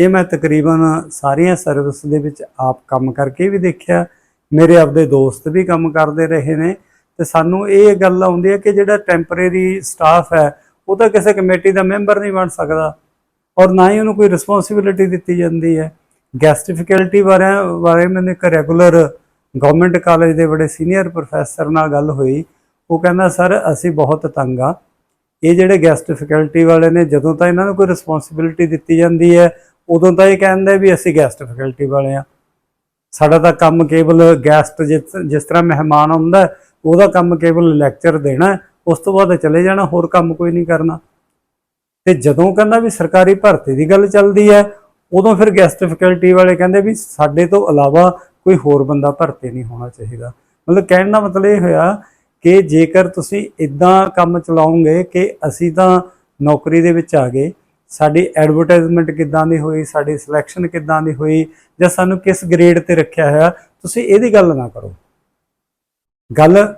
ਇਹ ਮੈਂ ਤਕਰੀਬਨ ਸਾਰੀਆਂ ਸਰਵਿਸ ਦੇ ਵਿੱਚ ਆਪ ਕੰਮ ਕਰਕੇ ਵੀ ਦੇਖਿਆ। ਮੇਰੇ ਆਪਦੇ ਦੋਸਤ ਵੀ ਕੰਮ ਕਰਦੇ ਰਹੇ ਨੇ ਤੇ ਸਾਨੂੰ ਇਹ ਗੱਲ ਆਉਂਦੀ ਹੈ ਕਿ ਜਿਹੜਾ ਟੈਂਪਰੇਰੀ ਸਟਾਫ ਹੈ, ਉਹ ਤਾਂ ਕਿਸੇ ਕਮੇਟੀ ਦਾ ਮੈਂਬਰ ਨਹੀਂ ਬਣ ਸਕਦਾ ਔਰ ਨਾ ਹੀ ਉਹਨੂੰ ਕੋਈ ਰਿਸਪੌਂਸਿਬਿਲਿਟੀ ਦਿੱਤੀ ਜਾਂਦੀ ਹੈ। ਗੈਸਟ ਫੈਕਲਟੀ ਬਾਰੇ ਬਾਰੇ ਮੈਨੂੰ ਇੱਕ ਰੈਗੂਲਰ ਗਵਰਨਮੈਂਟ ਕਾਲਜ ਦੇ ਬੜੇ ਸੀਨੀਅਰ ਪ੍ਰੋਫੈਸਰ ਨਾਲ ਗੱਲ ਹੋਈ। ਉਹ ਕਹਿੰਦਾ, ਸਰ, ਅਸੀਂ ਬਹੁਤ ਤੰਗ ਆ। ਇਹ ਜਿਹੜੇ ਗੈਸਟ ਫੈਕਲਟੀ ਵਾਲੇ ਨੇ, ਜਦੋਂ ਤਾਂ ਇਹਨਾਂ ਨੂੰ ਕੋਈ ਰਿਸਪੌਂਸਿਬਿਲਿਟੀ ਦਿੱਤੀ ਜਾਂਦੀ ਹੈ ਉਦੋਂ ਤਾਂ ਇਹ ਕਹਿੰਦੇ ਵੀ ਅਸੀਂ ਗੈਸਟ ਫੈਕਲਟੀ ਵਾਲੇ ਆ ਸਾਡਾ ਤਾਂ ਕੰਮ ਕੇਵਲ ਗੈਸਟ ਜਿਸ ਜਿਸ ਤਰ੍ਹਾਂ ਮਹਿਮਾਨ ਆਉਂਦਾ, ਉਹਦਾ ਕੰਮ ਕੇਵਲ ਲੈਕਚਰ ਦੇਣਾ ਉਸ ਤੋਂ ਬਾਅਦ ਚਲੇ ਜਾਣਾ, ਹੋਰ ਕੰਮ ਕੋਈ ਨਹੀਂ ਕਰਨਾ। ਤੇ ਜਦੋਂ ਕਹਿੰਦਾ ਵੀ ਸਰਕਾਰੀ ਭਰਤੀ ਦੀ ਗੱਲ ਚੱਲਦੀ ਹੈ, ਉਦੋਂ ਫਿਰ ਗੈਸਟ ਫੈਕਲਟੀ ਵਾਲੇ ਕਹਿੰਦੇ ਵੀ ਸਾਡੇ ਤੋਂ ਇਲਾਵਾ ਕੋਈ ਹੋਰ ਬੰਦਾ ਭਰਤੀ ਨਹੀਂ ਹੋਣਾ ਚਾਹੀਦਾ। ਮਤਲਬ ਕਹਿਣ ਦਾ ਮਤਲਬ ਇਹ ਹੋਇਆ ਕਿ ਜੇਕਰ ਤੁਸੀਂ ਇਦਾਂ ਕੰਮ ਚਲਾਉਂਗੇ ਕਿ ਅਸੀਂ ਤਾਂ ਨੌਕਰੀ ਦੇ ਵਿੱਚ ਆ ਗਏ ਸਾਡੀ ਐਡਵਰਟਾਈਜ਼ਮੈਂਟ ਕਿੱਦਾਂ ਦੀ ਹੋਈ, ਸਾਡੀ ਸਿਲੈਕਸ਼ਨ ਕਿੱਦਾਂ ਦੀ ਹੋਈ, ਜਾਂ ਸਾਨੂੰ ਕਿਸ ਗ੍ਰੇਡ ਤੇ ਰੱਖਿਆ ਹੋਇਆ, ਤੁਸੀਂ ਇਹਦੀ ਗੱਲ ਨਾ ਕਰੋ। ਗੱਲ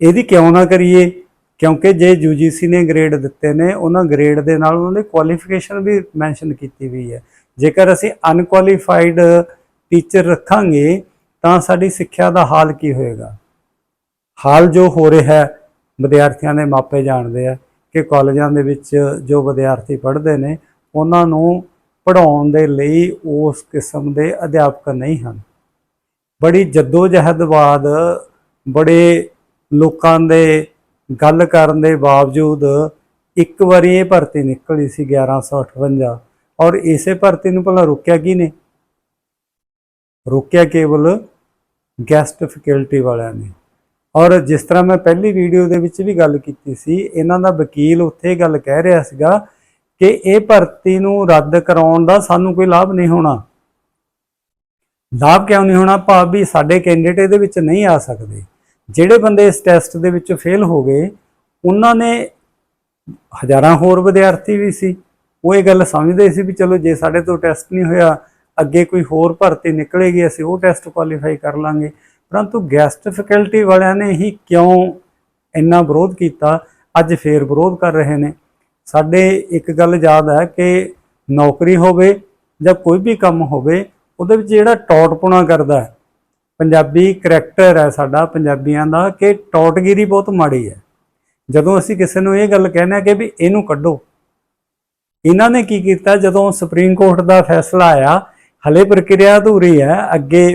ਇਹਦੀ ਕਿਉਂ ਨਾ ਕਰੀਏ? ਕਿਉਂਕਿ ਜੇ UGC ਨੇ ਗ੍ਰੇਡ ਦਿੱਤੇ ਨੇ, ਉਹਨਾਂ ਗ੍ਰੇਡ ਦੇ ਨਾਲ ਉਹਨਾਂ ਦੀ ਕੁਆਲੀਫਿਕੇਸ਼ਨ ਵੀ ਮੈਂਸ਼ਨ ਕੀਤੀ ਹੋਈ ਹੈ। ਜੇਕਰ ਅਸੀਂ ਅਨਕੁਆਲੀਫਾਈਡ ਟੀਚਰ ਰੱਖਾਂਗੇ, ਤਾਂ ਸਾਡੀ ਸਿੱਖਿਆ ਦਾ ਹਾਲ ਕੀ ਹੋਏਗਾ? ਹਾਲ ਜੋ ਹੋ ਰਿਹਾ ਹੈ, ਵਿਦਿਆਰਥੀਆਂ ਦੇ ਮਾਪੇ ਜਾਣਦੇ ਆ। ਕਿ ਕਾਲਜਾਂ ਦੇ ਵਿੱਚ ਜੋ ਵਿਦਿਆਰਥੀ ਪੜ੍ਹਦੇ ਨੇ, ਉਹਨਾਂ ਨੂੰ ਪੜ੍ਹਾਉਣ ਦੇ ਲਈ ਉਸ ਕਿਸਮ ਦੇ ਅਧਿਆਪਕ ਨਹੀਂ ਹਨ। ਬੜੀ ਜਹਿਦ ਬਾਅਦ ਬੜੇ ਲੋਕਾਂ ਦੇ ਗੱਲ ਕਰਨ ਦੇ ਬਾਵਜੂਦ ਇੱਕ ਵਾਰੀ ਇਹ ਭਰਤੀ ਨਿਕਲੀ ਸੀ 1158 ਔਰ ਇਸੇ ਭਰਤੀ ਨੂੰ ਭਲਾ ਰੋਕਿਆ ਕੀ ਨੇ? ਰੋਕਿਆ ਕੇਵਲ ਗੈਸਟ ਫੈਕਲਟੀ ਵਾਲਿਆਂ ਨੇ। ਔਰ ਜਿਸ ਤਰ੍ਹਾਂ ਮੈਂ ਪਹਿਲੀ ਵੀਡੀਓ ਦੇ ਵਿੱਚ ਵੀ ਗੱਲ ਕੀਤੀ ਸੀ, ਇਹਨਾਂ ਦਾ ਵਕੀਲ ਉੱਥੇ ਇਹ ਗੱਲ ਕਹਿ ਰਿਹਾ ਸੀਗਾ ਕਿ ਇਹ ਭਰਤੀ ਨੂੰ ਰੱਦ ਕਰਾਉਣ ਦਾ ਸਾਨੂੰ ਕੋਈ ਲਾਭ ਨਹੀਂ ਹੋਣਾ। ਲਾਭ ਕਿਉਂ ਨਹੀਂ ਹੋਣਾ? ਭਾਵ ਵੀ ਸਾਡੇ ਕੈਂਡੀਡੇਟ ਇਹਦੇ ਵਿੱਚ ਨਹੀਂ ਆ ਸਕਦੇ। ਜਿਹੜੇ ਬੰਦੇ ਇਸ ਟੈਸਟ ਦੇ ਵਿੱਚ ਫੇਲ ਹੋ ਗਏ, ਉਹਨਾਂ ਨੇ ਹਜ਼ਾਰਾਂ ਹੋਰ ਵਿਦਿਆਰਥੀ ਵੀ ਸੀ। ਉਹ ਇਹ ਗੱਲ ਸਮਝਦੇ ਸੀ ਵੀ ਚਲੋ ਜੇ ਸਾਡੇ ਤੋਂ ਟੈਸਟ ਨਹੀਂ ਹੋਇਆ, ਅੱਗੇ ਕੋਈ ਹੋਰ ਭਰਤੀ ਨਿਕਲੇਗੀ, ਅਸੀਂ ਉਹ ਟੈਸਟ ਕੁਆਲੀਫਾਈ ਕਰ ਲਾਂਗੇ। ਪਰੰਤੂ ਗੈਸਟ ਫੈਕਲਟੀ ਵਾਲਿਆਂ ਨੇ ਹੀ ਕਿਉਂ ਇੰਨਾ ਵਿਰੋਧ ਕੀਤਾ? ਅੱਜ ਫੇਰ ਵਿਰੋਧ ਕਰ ਰਹੇ ਨੇ। ਸਾਡੇ ਇੱਕ ਗੱਲ ਯਾਦ ਹੈ ਕਿ ਨੌਕਰੀ ਹੋਵੇ ਜਾਂ ਕੋਈ ਵੀ ਕੰਮ ਹੋਵੇ, ਉਹਦੇ ਵਿੱਚ ਜਿਹੜਾ ਟੌਟਪੁਣਾ ਕਰਦਾ ਹੈ, ਪੰਜਾਬੀ ਕਰੈਕਟਰ ਹੈ ਸਾਡਾ ਪੰਜਾਬੀਆਂ ਦਾ ਕਿ ਟੌਟਗਿਰੀ ਬਹੁਤ ਮਾੜੀ ਹੈ। ਜਦੋਂ ਅਸੀਂ ਕਿਸੇ ਨੂੰ ਇਹ ਗੱਲ ਕਹਿੰਦੇ ਆ ਕਿ ਵੀ ਇਹਨੂੰ ਕੱਢੋ, ਇਹਨਾਂ ਨੇ ਕੀ ਕੀਤਾ? ਜਦੋਂ ਸੁਪਰੀਮ ਕੋਰਟ ਦਾ ਫੈਸਲਾ ਆਇਆ, ਹਲੇ ਪ੍ਰਕਿਰਿਆ ਅਧੂਰੀ ਹੈ, ਅੱਗੇ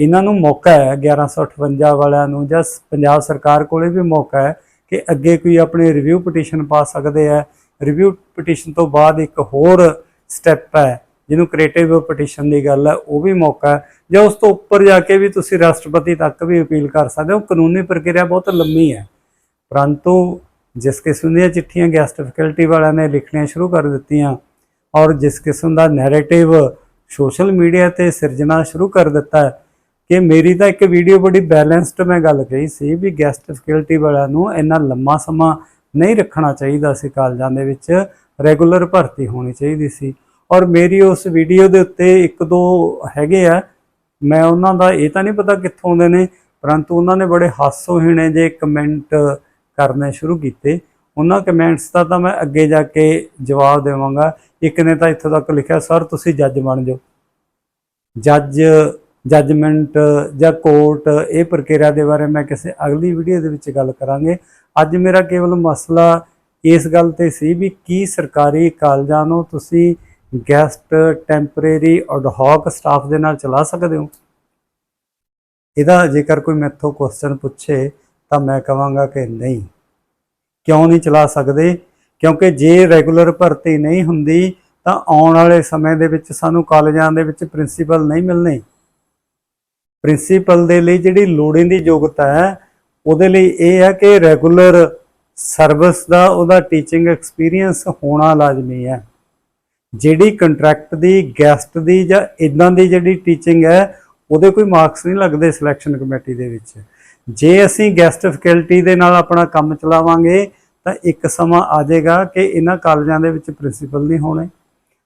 ਇਹਨਾਂ ਨੂੰ ਮੌਕਾ ਹੈ 1158 ਵਾਲਿਆਂ ਨੂੰ ਜਾਂ ਪੰਜਾਬ ਸਰਕਾਰ ਕੋਲੇ ਵੀ ਮੌਕਾ ਹੈ ਕਿ ਅੱਗੇ ਕੋਈ ਆਪਣੇ ਰਿਵਿਊ ਪਟੀਸ਼ਨ ਪਾ ਸਕਦੇ ਆ ਰਿਵਿਊ ਪਟੀਸ਼ਨ ਤੋਂ ਬਾਅਦ ਇੱਕ ਹੋਰ ਸਟੈਪ ਹੈ, ਜਿਹਨੂੰ ਕ੍ਰੀਏਟਿਵ ਪਟੀਸ਼ਨ ਦੀ ਗੱਲ ਹੈ, ਉਹ ਵੀ ਮੌਕਾ ਹੈ। ਜਾਂ ਉਸ ਤੋਂ ਉੱਪਰ ਜਾ ਕੇ ਵੀ ਤੁਸੀਂ ਰਾਸ਼ਟਰਪਤੀ ਤੱਕ ਵੀ ਅਪੀਲ ਕਰ ਸਕਦੇ ਹੋ। ਕਾਨੂੰਨੀ ਪ੍ਰਕਿਰਿਆ ਬਹੁਤ ਲੰਮੀ ਹੈ। ਪਰੰਤੂ ਜਿਸ ਕਿਸਮ ਦੀਆਂ ਚਿੱਠੀਆਂ ਗੈਸਟ ਫੈਕਲਟੀ ਵਾਲਿਆਂ ਨੇ ਲਿਖਣੀਆਂ ਸ਼ੁਰੂ ਕਰ ਦਿੱਤੀਆਂ ਔਰ ਜਿਸ ਕਿਸਮ ਦਾ ਨੈਰੇਟਿਵ ਸੋਸ਼ਲ ਮੀਡੀਆ ਤੇ ਸਿਰਜਣਾ ਸ਼ੁਰੂ ਕਰ ਦਿੱਤਾ ਕਿ ਮੇਰੀ ਤਾਂ ਇੱਕ ਵੀਡੀਓ ਬੜੀ ਬੈਲੈਂਸਡ ਮੈਂ ਗੱਲ ਕਹੀ ਸੀ ਵੀ ਗੈਸਟ ਫੈਕਲਟੀ ਵਾਲਿਆਂ ਨੂੰ ਇੰਨਾ ਲੰਮਾ ਸਮਾਂ ਨਹੀਂ ਰੱਖਣਾ ਚਾਹੀਦਾ ਸੀ ਕਾਲਜਾਂ ਦੇ ਵਿੱਚ ਰੈਗੂਲਰ ਭਰਤੀ ਹੋਣੀ ਚਾਹੀਦੀ ਸੀ। ਔਰ ਮੇਰੀ ਉਸ ਵੀਡੀਓ ਦੇ ਉੱਤੇ ਇੱਕ ਦੋ ਹੈਗੇ ਆ, ਮੈਂ ਉਹਨਾਂ ਦਾ ਇਹ ਤਾਂ ਨਹੀਂ ਪਤਾ ਕਿੱਥੋਂ ਦੇ ਨੇ, ਪਰੰਤੂ ਉਹਨਾਂ ਨੇ ਬੜੇ ਹਾਸੋਹੀਣੇ ਜੇ ਕਮੈਂਟ ਕਰਨੇ ਸ਼ੁਰੂ ਕੀਤੇ। ਉਹਨਾਂ ਕਮੈਂਟਸ ਦਾ ਤਾਂ ਮੈਂ ਅੱਗੇ ਜਾ ਕੇ ਜਵਾਬ ਦੇਵਾਂਗਾ। ਇੱਕ ਨੇ ਤਾਂ ਇੱਥੋਂ ਤੱਕ ਲਿਖਿਆ, ਸਰ, ਤੁਸੀਂ ਜੱਜ ਬਣ ਜਾਓ। ਜੱਜ ਜੱਜਮੈਂਟ ਜਾਂ ਕੋਰਟ ਇਹ ਪ੍ਰਕਿਰਿਆ ਦੇ ਬਾਰੇ ਮੈਂ ਕਿਸੇ ਅਗਲੀ ਵੀਡੀਓ ਦੇ ਵਿੱਚ ਗੱਲ ਕਰਾਂਗੇ। ਅੱਜ ਮੇਰਾ ਕੇਵਲ ਮਸਲਾ ਇਸ ਗੱਲ ਤੇ ਸੀ ਵੀ ਕੀ ਸਰਕਾਰੀ ਕਾਲਜਾਂ ਨੂੰ ਤੁਸੀਂ guest temporary ad hoc staff ਦੇ ਨਾਲ ਚਲਾ ਸਕਦੇ ਹੋ? ਇਹਦਾ ਜੇਕਰ ਕੋਈ ਮੈਥੋਂ ਕੁਐਸਚਨ ਪੁੱਛੇ ਤਾਂ ਮੈਂ ਕਹਾਂਗਾ ਕਿ ਨਹੀਂ, ਕਿਉਂ ਨਹੀਂ ਚਲਾ ਸਕਦੇ? ਕਿਉਂਕਿ ਜੇ ਰੈਗੂਲਰ ਭਰਤੀ ਨਹੀਂ ਹੁੰਦੀ ਤਾਂ ਆਉਣ ਵਾਲੇ ਸਮੇਂ ਦੇ ਵਿੱਚ ਸਾਨੂੰ ਕਾਲਜਾਂ ਦੇ ਵਿੱਚ ਪ੍ਰਿੰਸੀਪਲ ਨਹੀਂ ਮਿਲਣੇ। ਪ੍ਰਿੰਸੀਪਲ ਦੇ ਲਈ ਜਿਹੜੀ ਲੋੜੀਂਦੀ ਯੋਗਤਾ ਹੈ, ਉਹਦੇ ਲਈ ਇਹ ਹੈ ਕਿ ਰੈਗੂਲਰ ਸਰਵਿਸ ਦਾ ਉਹਦਾ ਟੀਚਿੰਗ ਐਕਸਪੀਰੀਅੰਸ ਹੋਣਾ ਲਾਜ਼ਮੀ ਹੈ। ਜਿਹੜੀ ਕੰਟਰੈਕਟ ਦੀ, ਗੈਸਟ ਦੀ ਜਾਂ ਇਦਾਂ ਦੀ ਜਿਹੜੀ ਟੀਚਿੰਗ ਹੈ, ਉਹਦੇ ਕੋਈ ਮਾਰਕਸ ਨਹੀਂ ਲੱਗਦੇ ਸਿਲੈਕਸ਼ਨ ਕਮੇਟੀ ਦੇ ਵਿੱਚ। ਜੇ ਅਸੀਂ ਗੈਸਟ ਫੈਕਲਟੀ ਦੇ ਨਾਲ ਆਪਣਾ ਕੰਮ ਚਲਾਵਾਂਗੇ, ਤਾਂ ਇੱਕ ਸਮਾਂ ਆ ਜਾਏਗਾ ਕਿ ਇਹਨਾਂ ਕਾਲਜਾਂ ਦੇ ਵਿੱਚ ਪ੍ਰਿੰਸੀਪਲ ਨਹੀਂ ਹੋਣੇ।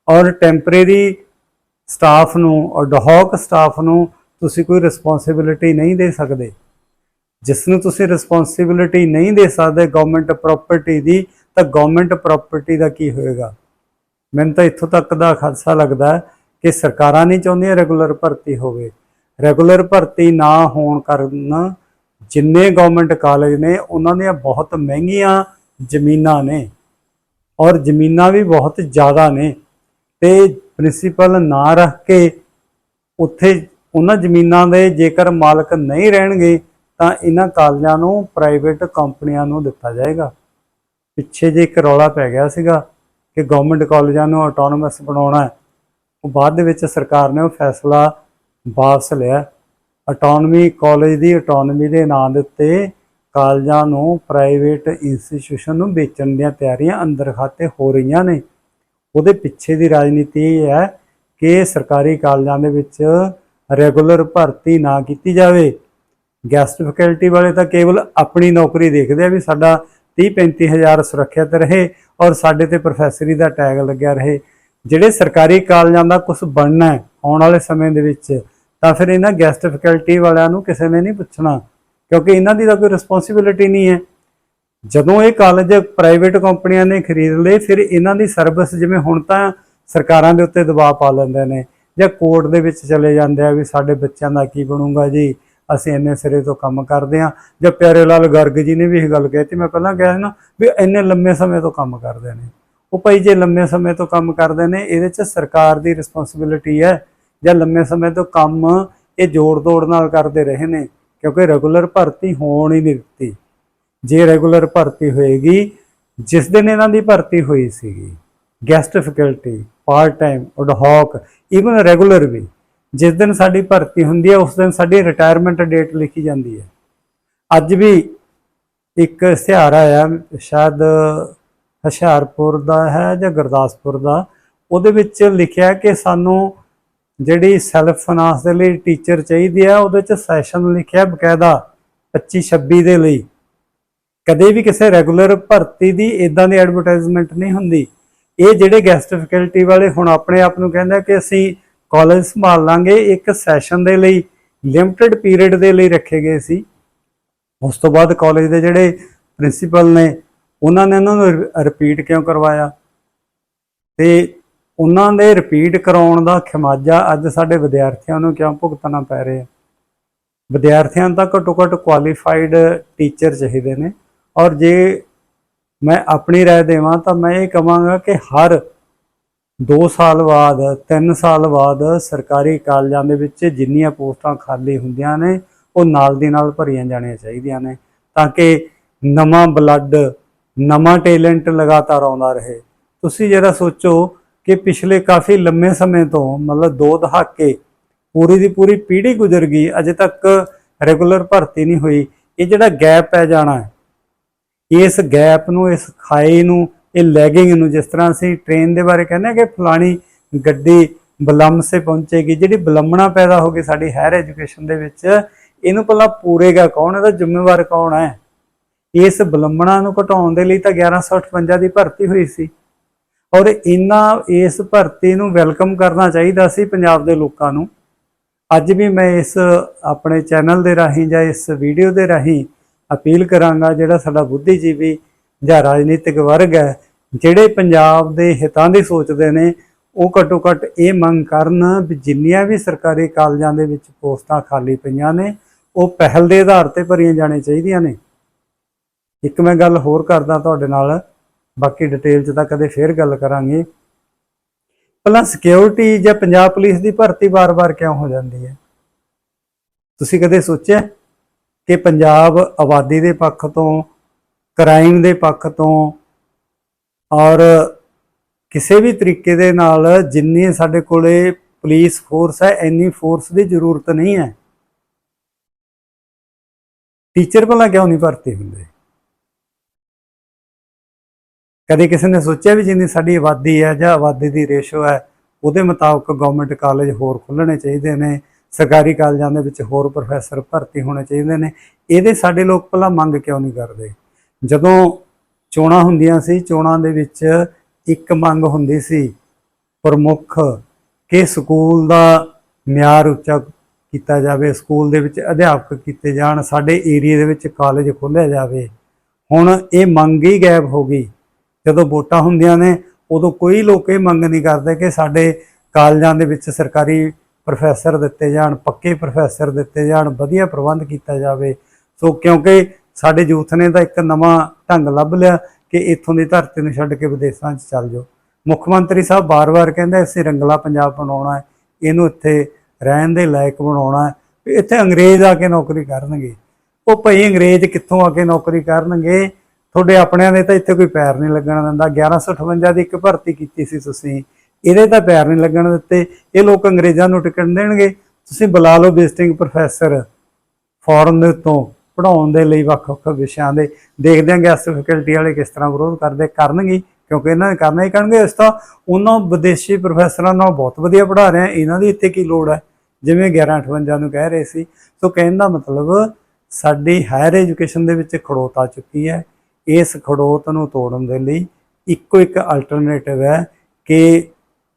ਔਰ ਟੈਂਪਰੇਰੀ ਸਟਾਫ ਨੂੰ, ਔਰ ਡਹੌਕ ਸਟਾਫ ਨੂੰ ਤੁਸੀਂ ਕੋਈ ਰਿਸਪੌਂਸਿਬਿਲਿਟੀ ਨਹੀਂ ਦੇ ਸਕਦੇ। ਜਿਸ ਨੂੰ ਤੁਸੀਂ ਰਿਸਪੌਂਸਿਬਿਲਿਟੀ ਨਹੀਂ ਦੇ ਸਕਦੇ ਗਵਰਨਮੈਂਟ ਪ੍ਰਾਪਰਟੀ ਦੀ, ਤਾਂ ਗਵਰਨਮੈਂਟ ਪ੍ਰਾਪਰਟੀ ਦਾ ਕੀ ਹੋਏਗਾ? ਮੈਨੂੰ ਤਾਂ ਇੱਥੋਂ ਤੱਕ ਦਾ ਖਾਦਸਾ ਲੱਗਦਾ ਕਿ ਸਰਕਾਰਾਂ ਨਹੀਂ ਚਾਹੁੰਦੀਆਂ ਰੈਗੂਲਰ ਭਰਤੀ ਹੋਵੇ। ਰੈਗੂਲਰ ਭਰਤੀ ਨਾ ਹੋਣ ਕਾਰਨ ਜਿੰਨੇ ਗਵਰਨਮੈਂਟ ਕਾਲਜ ਨੇ, ਉਹਨਾਂ ਦੀਆਂ ਬਹੁਤ ਮਹਿੰਗੀਆਂ ਜ਼ਮੀਨਾਂ ਨੇ ਔਰ ਜ਼ਮੀਨਾਂ ਵੀ ਬਹੁਤ ਜ਼ਿਆਦਾ ਨੇ ਤੇ ਪ੍ਰਿੰਸੀਪਲ ਨਾ ਰੱਖ ਕੇ ਉੱਥੇ ਉਹਨਾਂ ਜ਼ਮੀਨਾਂ ਦੇ ਜੇਕਰ ਮਾਲਕ ਨਹੀਂ ਰਹਿਣਗੇ, ਤਾਂ ਇਹਨਾਂ ਕਾਲਜਾਂ ਨੂੰ ਪ੍ਰਾਈਵੇਟ ਕੰਪਨੀਆਂ ਨੂੰ ਦਿੱਤਾ ਜਾਏਗਾ। ਪਿੱਛੇ ਜੇ ਇੱਕ ਰੌਲਾ ਪੈ ਗਿਆ ਸੀਗਾ ਕਿ ਗਵਰਨਮੈਂਟ ਕਾਲਜਾਂ ਨੂੰ ਆਟੋਨੋਮਸ ਬਣਾਉਣਾ ਉਹ ਬਾਅਦ ਦੇ ਵਿੱਚ ਸਰਕਾਰ ਨੇ ਉਹ ਫੈਸਲਾ ਵਾਪਸ ਲਿਆ। ਆਟੋਨਮੀ ਕਾਲਜ ਦੀ ਆਟੋਨਮੀ ਦੇ ਨਾਂ ਦੇ ਉੱਤੇ ਕਾਲਜਾਂ ਨੂੰ ਪ੍ਰਾਈਵੇਟ ਇੰਸਟੀਟਿਊਸ਼ਨ ਨੂੰ ਵੇਚਣ ਦੀਆਂ ਤਿਆਰੀਆਂ ਅੰਦਰ ਖਾਤੇ ਹੋ ਰਹੀਆਂ ਨੇ। ਉਹਦੇ ਪਿੱਛੇ ਦੀ ਰਾਜਨੀਤੀ ਇਹ ਹੈ ਕਿ ਸਰਕਾਰੀ ਕਾਲਜਾਂ ਦੇ ਵਿੱਚ ਰੈਗੂਲਰ ਭਰਤੀ ਨਾ ਕੀਤੀ ਜਾਵੇ। ਗੈਸਟ ਫੈਕਲਟੀ ਵਾਲੇ ਤਾਂ ਕੇਵਲ ਆਪਣੀ ਨੌਕਰੀ ਦੇਖਦੇ ਆ ਵੀ ਸਾਡਾ 30 35000 ਸੁਰੱਖਿਅਤ ਰਹੇ ਔਰ ਸਾਡੇ ਤੇ ਪ੍ਰੋਫੈਸਰੀ ਦਾ ਟੈਗ ਲੱਗਿਆ ਰਹੇ। ਜਿਹੜੇ ਸਰਕਾਰੀ ਕਾਲਜਾਂ ਦਾ ਕੁਝ ਬਣਨਾ ਹੈ ਆਉਣ ਵਾਲੇ ਸਮੇਂ ਦੇ ਵਿੱਚ, ਤਾਂ ਫਿਰ ਇਹਨਾਂ ਗੈਸਟ ਫੈਕਲਟੀ ਵਾਲਿਆਂ ਨੂੰ ਕਿਸੇ ਨੇ ਨਹੀਂ ਪੁੱਛਣਾ, ਕਿਉਂਕਿ ਇਹਨਾਂ ਦੀ ਤਾਂ ਕੋਈ ਰਿਸਪੌਂਸਿਬਿਲਿਟੀ ਨਹੀਂ ਹੈ। ਜਦੋਂ ਇਹ ਕਾਲਜ ਪ੍ਰਾਈਵੇਟ ਕੰਪਨੀਆਂ ਨੇ ਖਰੀਦ ਲਏ, ਫਿਰ ਇਹਨਾਂ ਦੀ ਸਰਵਿਸ ਜਿਵੇਂ ਹੁਣ ਤਾਂ ਸਰਕਾਰਾਂ ਦੇ ਉੱਤੇ ਦਬਾਅ ਪਾ ਲੈਂਦੇ ਨੇ। ਜਾਂ ਕੋਰਟ ਦੇ ਵਿੱਚ ਚਲੇ ਜਾਂਦੇ ਆ ਵੀ ਸਾਡੇ ਬੱਚਿਆਂ ਦਾ ਕੀ ਬਣੂਗਾ ਜੀ, ਅਸੀਂ ਇੰਨੇ ਸਿਰੇ ਤੋਂ ਕੰਮ ਕਰਦੇ ਆ ਜਾਂ ਪਿਆਰੇ ਲਾਲ ਗਰਗ ਜੀ ਨੇ ਵੀ ਇਹ ਗੱਲ ਕਹੀ ਮੈਂ ਪਹਿਲਾਂ ਕਿਹਾ ਸੀ ਨਾ ਵੀ ਇੰਨੇ ਲੰਮੇ ਸਮੇਂ ਤੋਂ ਕੰਮ ਕਰਦੇ ਨੇ। ਉਹ ਭਾਈ ਜੇ ਲੰਮੇ ਸਮੇਂ ਤੋਂ ਕੰਮ ਕਰਦੇ ਨੇ, ਇਹਦੇ 'ਚ ਸਰਕਾਰ ਦੀ ਰਿਸਪੌਂਸਿਬਿਲਿਟੀ ਹੈ। ਜਾਂ ਲੰਮੇ ਸਮੇਂ ਤੋਂ ਕੰਮ ਇਹ ਜੋੜ ਤੋੜ ਨਾਲ ਕਰਦੇ ਰਹੇ ਨੇ, ਕਿਉਂਕਿ ਰੈਗੂਲਰ ਭਰਤੀ ਹੋਣ ਹੀ ਨਹੀਂ ਦਿੱਤੀ। ਜੇ ਰੈਗੂਲਰ ਭਰਤੀ ਹੋਏਗੀ, ਜਿਸ ਦਿਨ ਇਹਨਾਂ ਦੀ ਭਰਤੀ ਹੋਈ ਸੀਗੀ guest faculty part time ad hoc even regular ਵੀ। ਜਿਸ ਦਿਨ ਸਾਡੀ ਭਰਤੀ ਹੁੰਦੀ ਹੈ, ਉਸ ਦਿਨ ਸਾਡੀ ਰਿਟਾਇਰਮੈਂਟ ਡੇਟ ਲਿਖੀ ਜਾਂਦੀ ਹੈ। ਅੱਜ ਵੀ ਇੱਕ ਇਸ਼ਤਿਹਾਰ ਆ ਸ਼ਾਇਦ ਹੁਸ਼ਿਆਰਪੁਰ ਦਾ ਹੈ ਜਾਂ ਗੁਰਦਾਸਪੁਰ ਦਾ। ਉਹਦੇ ਵਿੱਚ ਲਿਖਿਆ ਕਿ ਸਾਨੂੰ ਜਿਹੜੀ ਸੈਲਫ ਫਾਈਨਾਂਸ ਦੇ ਲਈ ਟੀਚਰ ਚਾਹੀਦੀ ਆ ਉਹਦੇ 'ਚ ਸੈਸ਼ਨ ਲਿਖਿਆ ਬਕਾਇਦਾ 25 26 ਦੇ ਲਈ। ਕਦੇ ਵੀ ਕਿਸੇ ਰੈਗੂਲਰ ਭਰਤੀ ਦੀ ਇਦਾਂ ਦੀ ਐਡਵਰਟਾਈਜ਼ਮੈਂਟ ਨਹੀਂ ਹੁੰਦੀ। ਇਹ ਜਿਹੜੇ ਗੈਸਟ ਫੈਕਲਟੀ ਵਾਲੇ ਹੁਣ ਆਪਣੇ ਆਪ ਨੂੰ ਕਹਿੰਦੇ ਕਿ ਅਸੀਂ ਕਾਲਜ ਸੰਭਾਲ ਲਾਂਗੇ, ਇੱਕ ਸੈਸ਼ਨ ਦੇ ਲਈ ਲਿਮਟਿਡ ਪੀਰੀਅਡ ਦੇ ਲਈ ਰੱਖੇ ਗਏ ਸੀ। ਉਸ ਤੋਂ ਬਾਅਦ ਕਾਲਜ ਦੇ ਜਿਹੜੇ ਪ੍ਰਿੰਸੀਪਲ ਨੇ, ਉਹਨਾਂ ਨੇ ਇਹਨਾਂ ਨੂੰ ਰਿਪੀਟ ਕਿਉਂ ਕਰਵਾਇਆ? ਤੇ ਉਹਨਾਂ ਦੇ ਰਿਪੀਟ ਕਰਾਉਣ ਦਾ ਖਿਮਾਜਾ ਅੱਜ ਸਾਡੇ ਵਿਦਿਆਰਥੀਆਂ ਨੂੰ ਕਿਉਂ ਭੁਗਤਣਾ ਪੈ ਰਿਹਾ? ਵਿਦਿਆਰਥੀਆਂ ਤਾਂ ਘੱਟੋ ਘੱਟ ਕੁਆਲੀਫਾਈਡ ਟੀਚਰ ਚਾਹੀਦੇ ਨੇ। ਔਰ ਜੇ ਮੈਂ ਆਪਣੀ رائے ਦੇਵਾਂ ਤਾਂ ਮੈਂ ਇਹ ਕਹਾਂਗਾ ਕਿ ਹਰ 2 ਸਾਲ ਬਾਅਦ 3 ਸਾਲ ਬਾਅਦ ਸਰਕਾਰੀ ਕਾਲਜਾਂ ਦੇ ਵਿੱਚ ਜਿੰਨੀਆਂ ਪੋਸਟਾਂ ਖਾਲੀ ਹੁੰਦੀਆਂ ਨੇ ਉਹ ਨਾਲ ਦੀ ਨਾਲ ਭਰੀਆਂ ਜਾਣੀਆਂ ਚਾਹੀਦੀਆਂ ਨੇ ਤਾਂ ਕਿ ਨਵਾਂ ਬਲੱਡ ਨਵਾਂ ਟੈਲੈਂਟ ਲਗਾਤਾਰ ਆਉਂਦਾ ਰਹੇ ਤੁਸੀਂ ਜਰਾ ਸੋਚੋ ਕਿ ਪਿਛਲੇ ਕਾਫੀ ਲੰਮੇ ਸਮੇਂ ਤੋਂ ਮਤਲਬ ਦੋ ਦਹਾਕੇ ਪੂਰੀ ਦੀ ਪੂਰੀ ਪੀੜ੍ਹੀ ਗੁਜ਼ਰ ਗਈ ਅਜੇ ਤੱਕ ਰੈਗੂਲਰ ਭਰਤੀ ਨਹੀਂ ਹੋਈ ਇਹ ਜਿਹੜਾ ਗੈਪ ਪੈ ਜਾਣਾ ਹੈ ਇਸ ਗੈਪ ਨੂੰ, ਇਸ ਖਾਈ ਨੂੰ, ਇਹ ਲੈਗਿੰਗ ਨੂੰ ਜਿਸ ਤਰ੍ਹਾਂ ਅਸੀਂ ਟ੍ਰੇਨ ਦੇ ਬਾਰੇ ਕਹਿੰਦੇ ਹਾਂ ਕਿ ਫਲਾਣੀ ਗੱਡੀ ਬਲਮ ਸੇ ਪਹੁੰਚੇਗੀ, ਜਿਹੜੀ ਬਲਮਣਾ ਪੈਦਾ ਹੋ ਗਈ ਸਾਡੀ ਹਾਇਰ ਐਜੂਕੇਸ਼ਨ ਦੇ ਵਿੱਚ, ਇਹਨੂੰ ਪਹਿਲਾਂ ਪੂਰੇਗਾ ਕੌਣ, ਇਹਦਾ ਜ਼ਿੰਮੇਵਾਰ ਕੌਣ ਹੈ? ਇਸ ਬਲਮਣਾ ਨੂੰ ਘਟਾਉਣ ਦੇ ਲਈ ਤਾਂ 1158 ਦੀ ਭਰਤੀ ਹੋਈ ਸੀ। ਔਰ ਇਹਨਾਂ ਇਸ ਭਰਤੀ ਨੂੰ ਵੈਲਕਮ ਕਰਨਾ ਚਾਹੀਦਾ ਸੀ ਪੰਜਾਬ ਦੇ ਲੋਕਾਂ ਨੂੰ। ਅੱਜ ਵੀ ਮੈਂ ਇਸ ਆਪਣੇ ਚੈਨਲ ਦੇ ਰਾਹੀਂ ਜਾਂ ਇਸ ਵੀਡੀਓ ਦੇ ਰਾਹੀਂ ਅਪੀਲ ਕਰਾਂਗਾ ਜਿਹੜਾ ਸਾਡਾ ਬੁੱਧੀਜੀਵੀ ਜਾਂ ਰਾਜਨੀਤਿਕ ਵਰਗ ਹੈ, ਜਿਹੜੇ ਪੰਜਾਬ ਦੇ ਹਿੱਤਾਂ ਦੀ ਸੋਚਦੇ ਨੇ, ਉਹ ਘੱਟੋ ਘੱਟ ਇਹ ਮੰਗ ਕਰਨ ਵੀ ਜਿੰਨੀਆਂ ਵੀ ਸਰਕਾਰੀ ਕਾਲਜਾਂ ਦੇ ਵਿੱਚ ਪੋਸਟਾਂ ਖਾਲੀ ਪਈਆਂ ਨੇ, ਉਹ ਪਹਿਲ ਦੇ ਆਧਾਰ ਤੇ ਭਰੀਆਂ ਜਾਣੀਆਂ ਚਾਹੀਦੀਆਂ ਨੇ। ਇੱਕ ਮੈਂ ਗੱਲ ਹੋਰ ਕਰਦਾ ਤੁਹਾਡੇ ਨਾਲ, ਬਾਕੀ ਡਿਟੇਲ 'ਚ ਤਾਂ ਕਦੇ ਫੇਰ ਗੱਲ ਕਰਾਂਗੇ। ਪਹਿਲਾਂ ਸਿਕਿਉਰਿਟੀ ਜਾਂ ਪੰਜਾਬ ਪੁਲਿਸ ਦੀ ਭਰਤੀ ਵਾਰ-ਵਾਰ ਕਿਉਂ ਹੋ ਜਾਂਦੀ ਹੈ? ਤੁਸੀਂ ਕਦੇ ਸੋਚਿਆ? ਕਿ ਪੰਜਾਬ ਆਬਾਦੀ ਦੇ ਪੱਖ ਤੋਂ, ਕ੍ਰਾਈਮ ਦੇ ਪੱਖ ਤੋਂ ਔਰ ਕਿਸੇ ਵੀ ਤਰੀਕੇ ਦੇ ਨਾਲ ਜਿੰਨੀ ਸਾਡੇ ਕੋਲੇ ਪੁਲਿਸ ਫੋਰਸ ਹੈ, ਇੰਨੀ ਫੋਰਸ ਦੀ ਜ਼ਰੂਰਤ ਨਹੀਂ ਹੈ। ਟੀਚਰ ਭਲਾ ਕਿਉਂ ਨਹੀਂ ਭਰਤੀ ਹੁੰਦੇ? ਕਦੇ ਕਿਸੇ ਨੇ ਸੋਚਿਆ ਵੀ ਜਿੰਨੀ ਸਾਡੀ ਆਬਾਦੀ ਹੈ ਜਾਂ ਆਬਾਦੀ ਦੀ ਰੇਸ਼ੋ ਹੈ, ਉਹਦੇ ਮੁਤਾਬਕ ਗਵਰਨਮੈਂਟ ਕਾਲਜ ਹੋਰ ਖੁੱਲਣੇ ਚਾਹੀਦੇ ਨੇ। ਸਰਕਾਰੀ ਕਾਲਜਾਂ ਦੇ ਵਿੱਚ ਹੋਰ ਪ੍ਰੋਫੈਸਰ ਭਰਤੀ ਹੋਣੇ ਚਾਹੀਦੇ ਨੇ। ਇਹਦੇ ਸਾਡੇ ਲੋਕ ਪਹਿਲਾਂ ਮੰਗ ਕਿਉਂ ਨਹੀਂ ਕਰਦੇ? ਜਦੋਂ ਚੋਣਾਂ ਹੁੰਦੀਆਂ ਸੀ, ਚੋਣਾਂ ਦੇ ਵਿੱਚ ਇੱਕ ਮੰਗ ਹੁੰਦੀ ਸੀ, ਪ੍ਰਮੁੱਖ ਕਿ ਸਕੂਲ ਦਾ ਮਿਆਰ ਉੱਚਾ ਕੀਤਾ ਜਾਵੇ, ਸਕੂਲ ਦੇ ਵਿੱਚ ਅਧਿਆਪਕ ਕੀਤੇ ਜਾਣ, ਸਾਡੇ ਏਰੀਆ ਦੇ ਵਿੱਚ ਕਾਲਜ ਖੋਲ੍ਹਿਆ ਜਾਵੇ। ਹੁਣ ਇਹ ਮੰਗ ਹੀ ਗਾਇਬ ਹੋ ਗਈ। ਜਦੋਂ ਵੋਟਾਂ ਹੁੰਦੀਆਂ ਨੇ, ਉਦੋਂ ਕੋਈ ਲੋਕ ਇਹ ਮੰਗ ਨਹੀਂ ਕਰਦੇ ਕਿ ਸਾਡੇ ਕਾਲਜਾਂ ਦੇ ਵਿੱਚ ਸਰਕਾਰੀ ਪ੍ਰੋਫੈਸਰ ਦਿੱਤੇ ਜਾਣ, ਪੱਕੇ ਪ੍ਰੋਫੈਸਰ ਦਿੱਤੇ ਜਾਣ, ਵਧੀਆ ਪ੍ਰਬੰਧ ਕੀਤਾ ਜਾਵੇ। ਸੋ ਕਿਉਂਕਿ ਸਾਡੇ ਯੂਥ ਨੇ ਤਾਂ ਇੱਕ ਨਵਾਂ ਢੰਗ ਲੱਭ ਲਿਆ ਕਿ ਇੱਥੋਂ ਦੀ ਧਰਤੀ ਨੂੰ ਛੱਡ ਕੇ ਵਿਦੇਸ਼ਾਂ 'ਚ ਚੱਲ ਜਾਓ। ਮੁੱਖ ਮੰਤਰੀ ਸਾਹਿਬ ਬਾਰ-ਬਾਰ ਕਹਿੰਦੇ, ਅਸੀਂ ਰੰਗਲਾ ਪੰਜਾਬ ਬਣਾਉਣਾ ਹੈ, ਇਹਨੂੰ ਇੱਥੇ ਰਹਿਣ ਦੇ ਲਾਇਕ ਬਣਾਉਣਾ ਹੈ। ਇੱਥੇ ਅੰਗਰੇਜ਼ ਆ ਕੇ ਨੌਕਰੀ ਕਰਨਗੇ। ਉਹ ਭਈ ਅੰਗਰੇਜ਼ ਕਿੱਥੋਂ ਆ ਕੇ ਨੌਕਰੀ ਕਰਨਗੇ? ਤੁਹਾਡੇ ਆਪਣਿਆਂ ਦੇ ਤਾਂ ਇੱਥੇ ਕੋਈ ਪੈਰ ਨਹੀਂ ਲੱਗਣ ਦਿੰਦਾ। 1158 ਦੀ ਇੱਕ ਭਰਤੀ ਕੀਤੀ ਸੀ ਤੁਸੀਂ। ਇਹਦੇ ਤਾਂ ਪੈਰ ਨਹੀਂ ਲੱਗਣ ਦਿੱਤੇ। ਇਹ ਲੋਕ ਅੰਗਰੇਜ਼ਾਂ ਨੂੰ ਟਿਕਣ ਦੇਣਗੇ। ਤੁਸੀਂ ਬੁਲਾ ਲਓ ਵਿਜ਼ਿਟਿੰਗ ਪ੍ਰੋਫੈਸਰ ਫੋਰਨ ਦੇ ਤੋਂ ਪੜਾਉਣ ਦੇ ਲਈ ਵੱਖ-ਵੱਖ ਵਿਸ਼ਿਆਂ ਦੇ। ਦੇਖਦੇ ਹਾਂ ਗੈਸਟ ਫੈਕਲਟੀ ਵਾਲੇ ਕਿਸ ਤਰ੍ਹਾਂ ਵਿਰੋਧ ਕਰਦੇ, ਕਰਨਗੇ। ਕਿਉਂਕਿ ਇਹਨਾਂ ਨੇ ਕਰਨਾ ਹੀ ਕਰਨਗੇ। ਇਸ ਤਾਂ ਉਹਨਾਂ ਵਿਦੇਸ਼ੀ ਪ੍ਰੋਫੈਸਰਾਂ ਨਾਲ ਬਹੁਤ ਵਧੀਆ ਪੜ੍ਹਾ ਰਹੇ ਆ ਇਹਨਾਂ ਦੀ ਇੱਥੇ ਕੀ ਲੋੜ ਹੈ? ਜਿਵੇਂ 1158 ਨੂੰ ਕਹਿ ਰਹੇ ਸੀ। ਸੋ ਕਹਿਣ ਦਾ ਮਤਲਬ ਸਾਡੀ ਹਾਇਰ ਐਜੂਕੇਸ਼ਨ ਦੇ ਵਿੱਚ ਖੜੋਤ ਆ ਚੁੱਕੀ ਹੈ। ਇਸ ਖੜੋਤ ਨੂੰ ਤੋੜਨ ਦੇ ਲਈ ਇੱਕੋ ਇੱਕ ਅਲਟਰਨੇਟਿਵ ਹੈ ਕਿ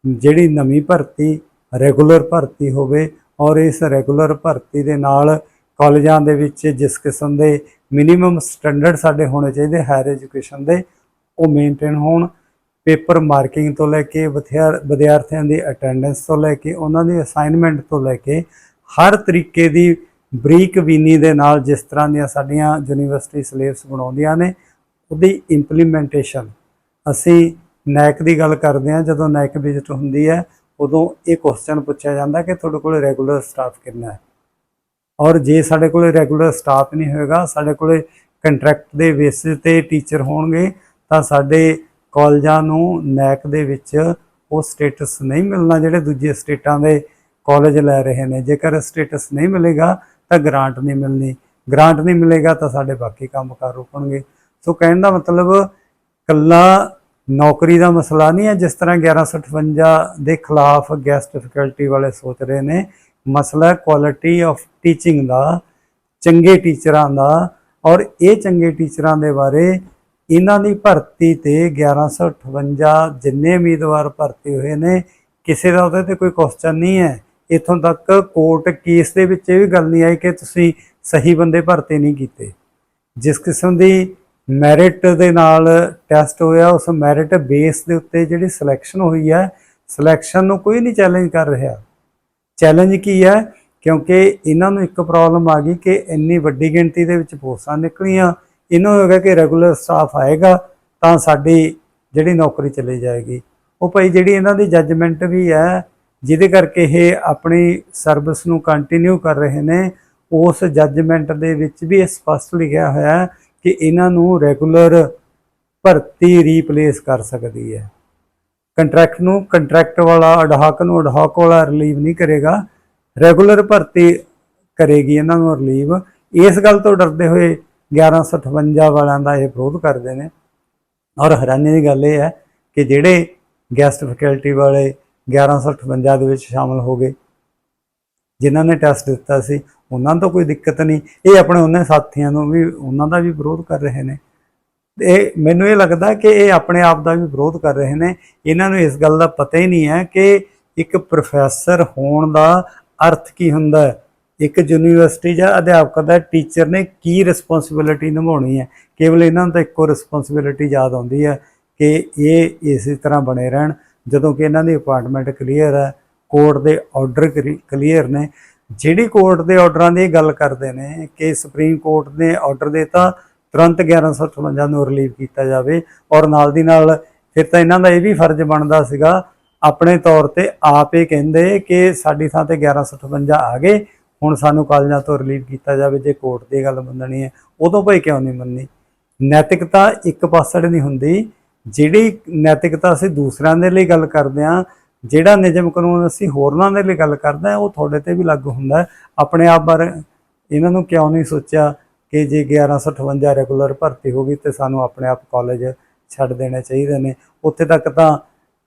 ਜਿਹੜੀ ਨਵੀਂ ਭਰਤੀ ਰੈਗੂਲਰ ਭਰਤੀ ਹੋਵੇ ਔਰ ਇਸ ਰੈਗੂਲਰ ਭਰਤੀ ਦੇ ਨਾਲ ਕਾਲਜਾਂ ਦੇ ਵਿੱਚ ਜਿਸ ਕਿਸਮ ਦੇ ਮਿਨੀਮਮ ਸਟੈਂਡਰਡ ਸਾਡੇ ਹੋਣੇ ਚਾਹੀਦੇ ਹਾਇਰ ਐਜੂਕੇਸ਼ਨ ਦੇ, ਉਹ ਮੇਨਟੇਨ ਹੋਣ। ਪੇਪਰ ਮਾਰਕਿੰਗ ਤੋਂ ਲੈ ਕੇ ਵਿਦਿਆਰ- ਵਿਦਿਆਰਥੀਆਂ ਦੀ ਅਟੈਂਡੈਂਸ ਤੋਂ ਲੈ ਕੇ ਉਹਨਾਂ ਦੀ ਅਸਾਈਨਮੈਂਟ ਤੋਂ ਲੈ ਕੇ ਹਰ ਤਰੀਕੇ ਦੀ ਬਰੀਕ ਵੀਨੀ ਦੇ ਨਾਲ ਜਿਸ ਤਰ੍ਹਾਂ ਦੀਆਂ ਸਾਡੀਆਂ ਯੂਨੀਵਰਸਿਟੀ ਸਿਲੇਬਸ ਬਣਾਉਂਦੀਆਂ ਨੇ, ਉਹਦੀ ਇੰਪਲੀਮੈਂਟੇਸ਼ਨ ਅਸੀਂ ਨੈਕ ਦੀ ਗੱਲ ਕਰਦੇ ਹਾਂ, ਜਦੋਂ ਨੈਕ ਵਿਜ਼ਿਟ ਹੁੰਦੀ ਹੈ, ਉਦੋਂ ਇਹ ਕੁਐਸਚਨ ਪੁੱਛਿਆ ਜਾਂਦਾ ਕਿ ਤੁਹਾਡੇ ਕੋਲ ਰੈਗੂਲਰ ਸਟਾਫ ਕਿੰਨਾ ਹੈ? ਔਰ ਜੇ ਸਾਡੇ ਕੋਲ ਰੈਗੂਲਰ ਸਟਾਫ ਨਹੀਂ ਹੋਏਗਾ, ਸਾਡੇ ਕੋਲ ਕੰਟਰੈਕਟ ਦੇ ਬੇਸਿਸ ਤੇ ਟੀਚਰ ਹੋਣਗੇ, ਤਾਂ ਸਾਡੇ ਕਾਲਜਾਂ ਨੂੰ ਨੈਕ ਦੇ ਵਿੱਚ ਉਹ ਸਟੇਟਸ ਨਹੀਂ ਮਿਲਣਾ ਜਿਹੜੇ ਦੂਜੇ ਸਟੇਟਾਂ ਦੇ ਕਾਲਜ ਲੈ ਰਹੇ ਨੇ। ਜੇਕਰ ਸਟੇਟਸ ਨਹੀਂ ਮਿਲੇਗਾ, ਤਾਂ ਗ੍ਰਾਂਟ ਨਹੀਂ ਮਿਲਣੀ। ਗ੍ਰਾਂਟ ਨਹੀਂ ਮਿਲੇਗਾ, ਤਾਂ ਸਾਡੇ ਬਾਕੀ ਕੰਮ ਕਾਰ ਰੁਕਣਗੇ। ਸੋ ਕਹਿਣ ਦਾ ਮਤਲਬ ਕੱਲਾ ਨੌਕਰੀ ਦਾ ਮਸਲਾ ਨਹੀਂ ਹੈ, ਜਿਸ ਤਰ੍ਹਾਂ 1158 ਦੇ ਖਿਲਾਫ ਗੈਸਟ ਫੈਕਲਟੀ ਵਾਲੇ ਸੋਚ ਰਹੇ ਨੇ। ਮਸਲਾ ਕੁਆਲਿਟੀ ਆਫ ਟੀਚਿੰਗ ਦਾ, ਚੰਗੇ ਟੀਚਰਾਂ ਦਾ ਔਰ ਇਹ ਚੰਗੇ ਟੀਚਰਾਂ ਦੇ ਬਾਰੇ ਇਹਨਾਂ ਦੀ ਭਰਤੀ ਤੇ 1158 ਜਿੰਨੇ ਉਮੀਦਵਾਰ ਭਰਤੀ ਹੋਏ ਨੇ, ਕਿਸੇ ਦਾ ਉਹਦੇ ਤੇ ਕੋਈ ਕੁਐਸਚਨ ਨਹੀਂ ਹੈ। ਇਥੋਂ ਤੱਕ ਕੋਰਟ ਕੇਸ ਦੇ ਵਿੱਚ ਇਹ ਵੀ ਗੱਲ ਨਹੀਂ ਆਈ ਕਿ ਤੁਸੀਂ ਸਹੀ ਬੰਦੇ ਭਰਤੀ ਨਹੀਂ ਕੀਤੇ। ਜਿਸ ਕਿਸਮ ਦੀ ਮੈਰਿਟ ਦੇ ਨਾਲ ਟੈਸਟ ਹੋਇਆ, ਉਸ ਮੈਰਿਟ ਬੇਸ ਦੇ ਉੱਤੇ ਜਿਹੜੀ ਸਿਲੈਕਸ਼ਨ ਹੋਈ ਹੈ ਸਿਲੈਕਸ਼ਨ ਨੂੰ ਕੋਈ ਨਹੀਂ ਚੈਲੰਜ ਕਰ ਰਿਹਾ। ਚੈਲੰਜ ਕੀ ਹੈ? ਕਿਉਂਕਿ ਇਹਨਾਂ ਨੂੰ ਇੱਕ ਪ੍ਰੋਬਲਮ ਆ ਗਈ ਕਿ ਇੰਨੀ ਵੱਡੀ ਗਿਣਤੀ ਦੇ ਵਿੱਚ ਪੋਸਟਾਂ ਨਿਕਲੀਆਂ, ਇਹਨਾਂ ਇਹਨੂੰ ਹੋਗਾ ਕਿ ਰੈਗੂਲਰ ਸਟਾਫ ਆਏਗਾ, ਤਾਂ ਸਾਡੀ ਜਿਹੜੀ ਨੌਕਰੀ ਚਲੀ ਜਾਏਗੀ। ਉਹ ਭਾਈ ਜਿਹੜੀ ਇਹਨਾਂ ਦੀ ਜੱਜਮੈਂਟ ਵੀ ਹੈ, ਜਿਹਦੇ ਕਰਕੇ ਇਹ ਆਪਣੀ ਸਰਵਿਸ ਨੂੰ ਕੰਟੀਨਿਊ ਕਰ ਰਹੇ ਨੇ, ਉਸ ਜੱਜਮੈਂਟ ਦੇ ਵਿੱਚ ਵੀ ਇਹ ਸਪਸ਼ਟ ਲਿਖਿਆ ਹੋਇਆ ਹੈ ਕਿ ਇਹਨਾਂ ਨੂੰ ਰੈਗੂਲਰ ਭਰਤੀ ਰੀਪਲੇਸ ਕਰ ਸਕਦੀ ਹੈ। ਕੰਟਰੈਕਟ ਨੂੰ ਕੰਟਰੈਕਟ ਵਾਲਾ ਅਡਹਾਕ ਨੂੰ ਅਡਹਾਕ ਵਾਲਾ ਰਿਲੀਵ ਨਹੀਂ ਕਰੇਗਾ। ਰੈਗੂਲਰ ਭਰਤੀ ਕਰੇਗੀ ਇਹਨਾਂ ਨੂੰ ਰਿਲੀਵ ਇਸ ਗੱਲ ਤੋਂ ਡਰਦੇ ਹੋਏ 1158 ਵਾਲਿਆਂ ਦਾ ਇਹ ਵਿਰੋਧ ਕਰਦੇ ਨੇ। ਔਰ ਹੈਰਾਨੀ ਦੀ ਗੱਲ ਇਹ ਹੈ ਕਿ ਜਿਹੜੇ ਗੈਸਟ ਫੈਕਲਟੀ ਵਾਲੇ 1158 ਦੇ ਵਿੱਚ ਸ਼ਾਮਲ ਹੋ ਗਏ ਜਿਨ੍ਹਾਂ ਨੇ ਟੈਸਟ ਦਿੱਤਾ ਸੀ, ਉਹਨਾਂ ਤੋਂ ਕੋਈ ਦਿੱਕਤ ਨਹੀਂ। ਇਹ ਆਪਣੇ ਉਹਨਾਂ ਸਾਥੀਆਂ ਨੂੰ ਵੀ, ਉਹਨਾਂ ਦਾ ਵੀ ਵਿਰੋਧ ਕਰ ਰਹੇ ਨੇ। ਇਹ ਮੈਨੂੰ ਇਹ ਲੱਗਦਾ ਕਿ ਇਹ ਆਪਣੇ ਆਪ ਦਾ ਵੀ ਵਿਰੋਧ ਕਰ ਰਹੇ ਨੇ। ਇਹਨਾਂ ਨੂੰ ਇਸ ਗੱਲ ਦਾ ਪਤਾ ਹੀ ਨਹੀਂ ਹੈ ਕਿ ਇੱਕ ਪ੍ਰੋਫੈਸਰ ਹੋਣ ਦਾ ਅਰਥ ਕੀ ਹੁੰਦਾ ਹੈ। ਇੱਕ ਯੂਨੀਵਰਸਿਟੀ ਜਾਂ ਅਧਿਆਪਕ ਦਾ ਟੀਚਰ ਨੇ ਕੀ ਰਿਸਪੌਂਸਿਬਿਲਿਟੀ ਨਿਭਾਉਣੀ ਹੈ। ਕੇਵਲ ਇਹਨਾਂ ਨੂੰ ਤਾਂ ਇੱਕੋ ਰਿਸਪੌਂਸਿਬਿਲਿਟੀ ਯਾਦ ਆਉਂਦੀ ਹੈ ਕਿ ਇਹ ਇਸੇ ਤਰ੍ਹਾਂ ਬਣੇ ਰਹਿਣ। ਜਦੋਂ ਕਿ ਇਹਨਾਂ ਦੀ ਅਪਾਰਟਮੈਂਟ ਕਲੀਅਰ ਹੈ ਕੋਰਟ ਦੇ ਆਰਡਰ ਕਲੀਅਰ ਨੇ। ਜਿਹੜੀ ਕੋਰਟ ਦੇ ਆਰਡਰਾਂ ਦੀ ਗੱਲ ਕਰਦੇ ਨੇ ਕਿ ਸੁਪਰੀਮ ਕੋਰਟ ਨੇ ਆਰਡਰ ਦਿੱਤਾ, ਤੁਰੰਤ 1158 ਨੂੰ ਰਿਲੀਵ ਕੀਤਾ ਜਾਵੇ ਔਰ ਨਾਲ ਦੀ ਨਾਲ ਫਿਰ ਤਾਂ ਇਹਨਾਂ ਦਾ ਇਹ ਵੀ ਫਰਜ਼ ਬਣਦਾ ਸੀਗਾ, ਆਪਣੇ ਤੌਰ ਤੇ ਆਪ ਇਹ ਕਹਿੰਦੇ ਕਿ ਸਾਡੀ ਥਾਂ ਤੇ 1158 ਆ ਗਏ, ਹੁਣ ਸਾਨੂੰ ਕਾਲਜਾਂ ਤੋਂ ਰਿਲੀਵ ਕੀਤਾ ਜਾਵੇ ਜੇ ਕੋਰਟ ਦੀ ਗੱਲ ਮੰਨਣੀ ਹੈ। ਉਦੋਂ ਭਾਈ ਕਿਉਂ ਨਹੀਂ ਮੰਨੀ? ਨੈਤਿਕਤਾ ਇੱਕ ਪਾਸੜ ਨਹੀਂ ਹੁੰਦੀ। ਜਿਹੜੀ ਨੈਤਿਕਤਾ ਅਸੀਂ ਦੂਸਰਿਆਂ ਦੇ ਲਈ ਗੱਲ ਕਰਦੇ ਹਾਂ ਜਿਹੜਾ ਨਿਯਮ ਕਾਨੂੰਨ ਅਸੀਂ ਹੋਰਨਾਂ ਦੇ ਲਈ ਗੱਲ ਕਰਦੇ ਹਾਂ, ਉਹ ਤੁਹਾਡੇ ਤੇ ਵੀ ਲਾਗੂ ਹੁੰਦਾ ਆਪਣੇ ਆਪ ਬਾਰੇ ਇਹਨਾਂ ਨੂੰ ਕਿਉਂ ਨਹੀਂ ਸੋਚਿਆ ਕਿ ਜੇ 1158 ਰੈਗੂਲਰ ਭਰਤੀ ਹੋ ਗਈ ਤੇ ਸਾਨੂੰ ਆਪਣੇ ਆਪ ਕਾਲਜ ਛੱਡ ਦੇਣੇ ਚਾਹੀਦੇ ਨੇ। ਉੱਥੇ ਤੱਕ ਤਾਂ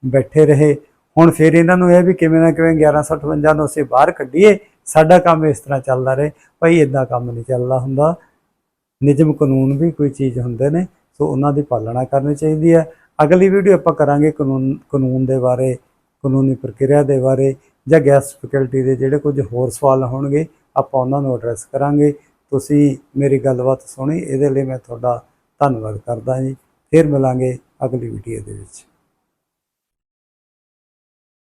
ਬੈਠੇ ਰਹੇ। ਹੁਣ ਫਿਰ ਇਹਨਾਂ ਨੂੰ ਇਹ ਵੀ ਕਿਵੇਂ ਨਾ ਕਿਵੇਂ 1158 ਨੂੰ ਅਸੀਂ ਬਾਹਰ ਕੱਢੀਏ, ਸਾਡਾ ਕੰਮ ਇਸ ਤਰ੍ਹਾਂ ਚੱਲਦਾ ਰਹੇ। ਭਾਈ ਇਦਾਂ ਕੰਮ ਨਹੀਂ ਚੱਲਦਾ ਹੁੰਦਾ। ਨਿਯਮ ਕਾਨੂੰਨ ਵੀ ਕੋਈ ਚੀਜ਼ ਹੁੰਦੇ ਨੇ, ਸੋ ਉਹਨਾਂ ਦੀ ਪਾਲਣਾ ਕਰਨੀ ਚਾਹੀਦੀ ਹੈ। ਅਗਲੀ ਵੀਡੀਓ ਆਪਾਂ ਕਰਾਂਗੇ ਕਾਨੂੰਨ ਕਾਨੂੰਨ ਦੇ ਬਾਰੇ। ਕਾਨੂੰਨੀ ਪ੍ਰਕਿਰਿਆ ਦੇ ਬਾਰੇ ਜਾਂ ਗੈਸਟ ਫੈਕਲਟੀ ਦੇ ਜਿਹੜੇ ਕੁਝ ਹੋਰ ਸਵਾਲ ਹੋਣਗੇ, ਆਪਾਂ ਉਹਨਾਂ ਨੂੰ ਐਡਰੈਸ ਕਰਾਂਗੇ। ਤੁਸੀਂ ਮੇਰੀ ਗੱਲਬਾਤ ਸੁਣੀ, ਇਹਦੇ ਲਈ ਮੈਂ ਤੁਹਾਡਾ ਧੰਨਵਾਦ ਕਰਦਾ ਜੀ। ਫਿਰ ਮਿਲਾਂਗੇ ਅਗਲੀ ਵੀਡੀਓ ਦੇ ਵਿੱਚ।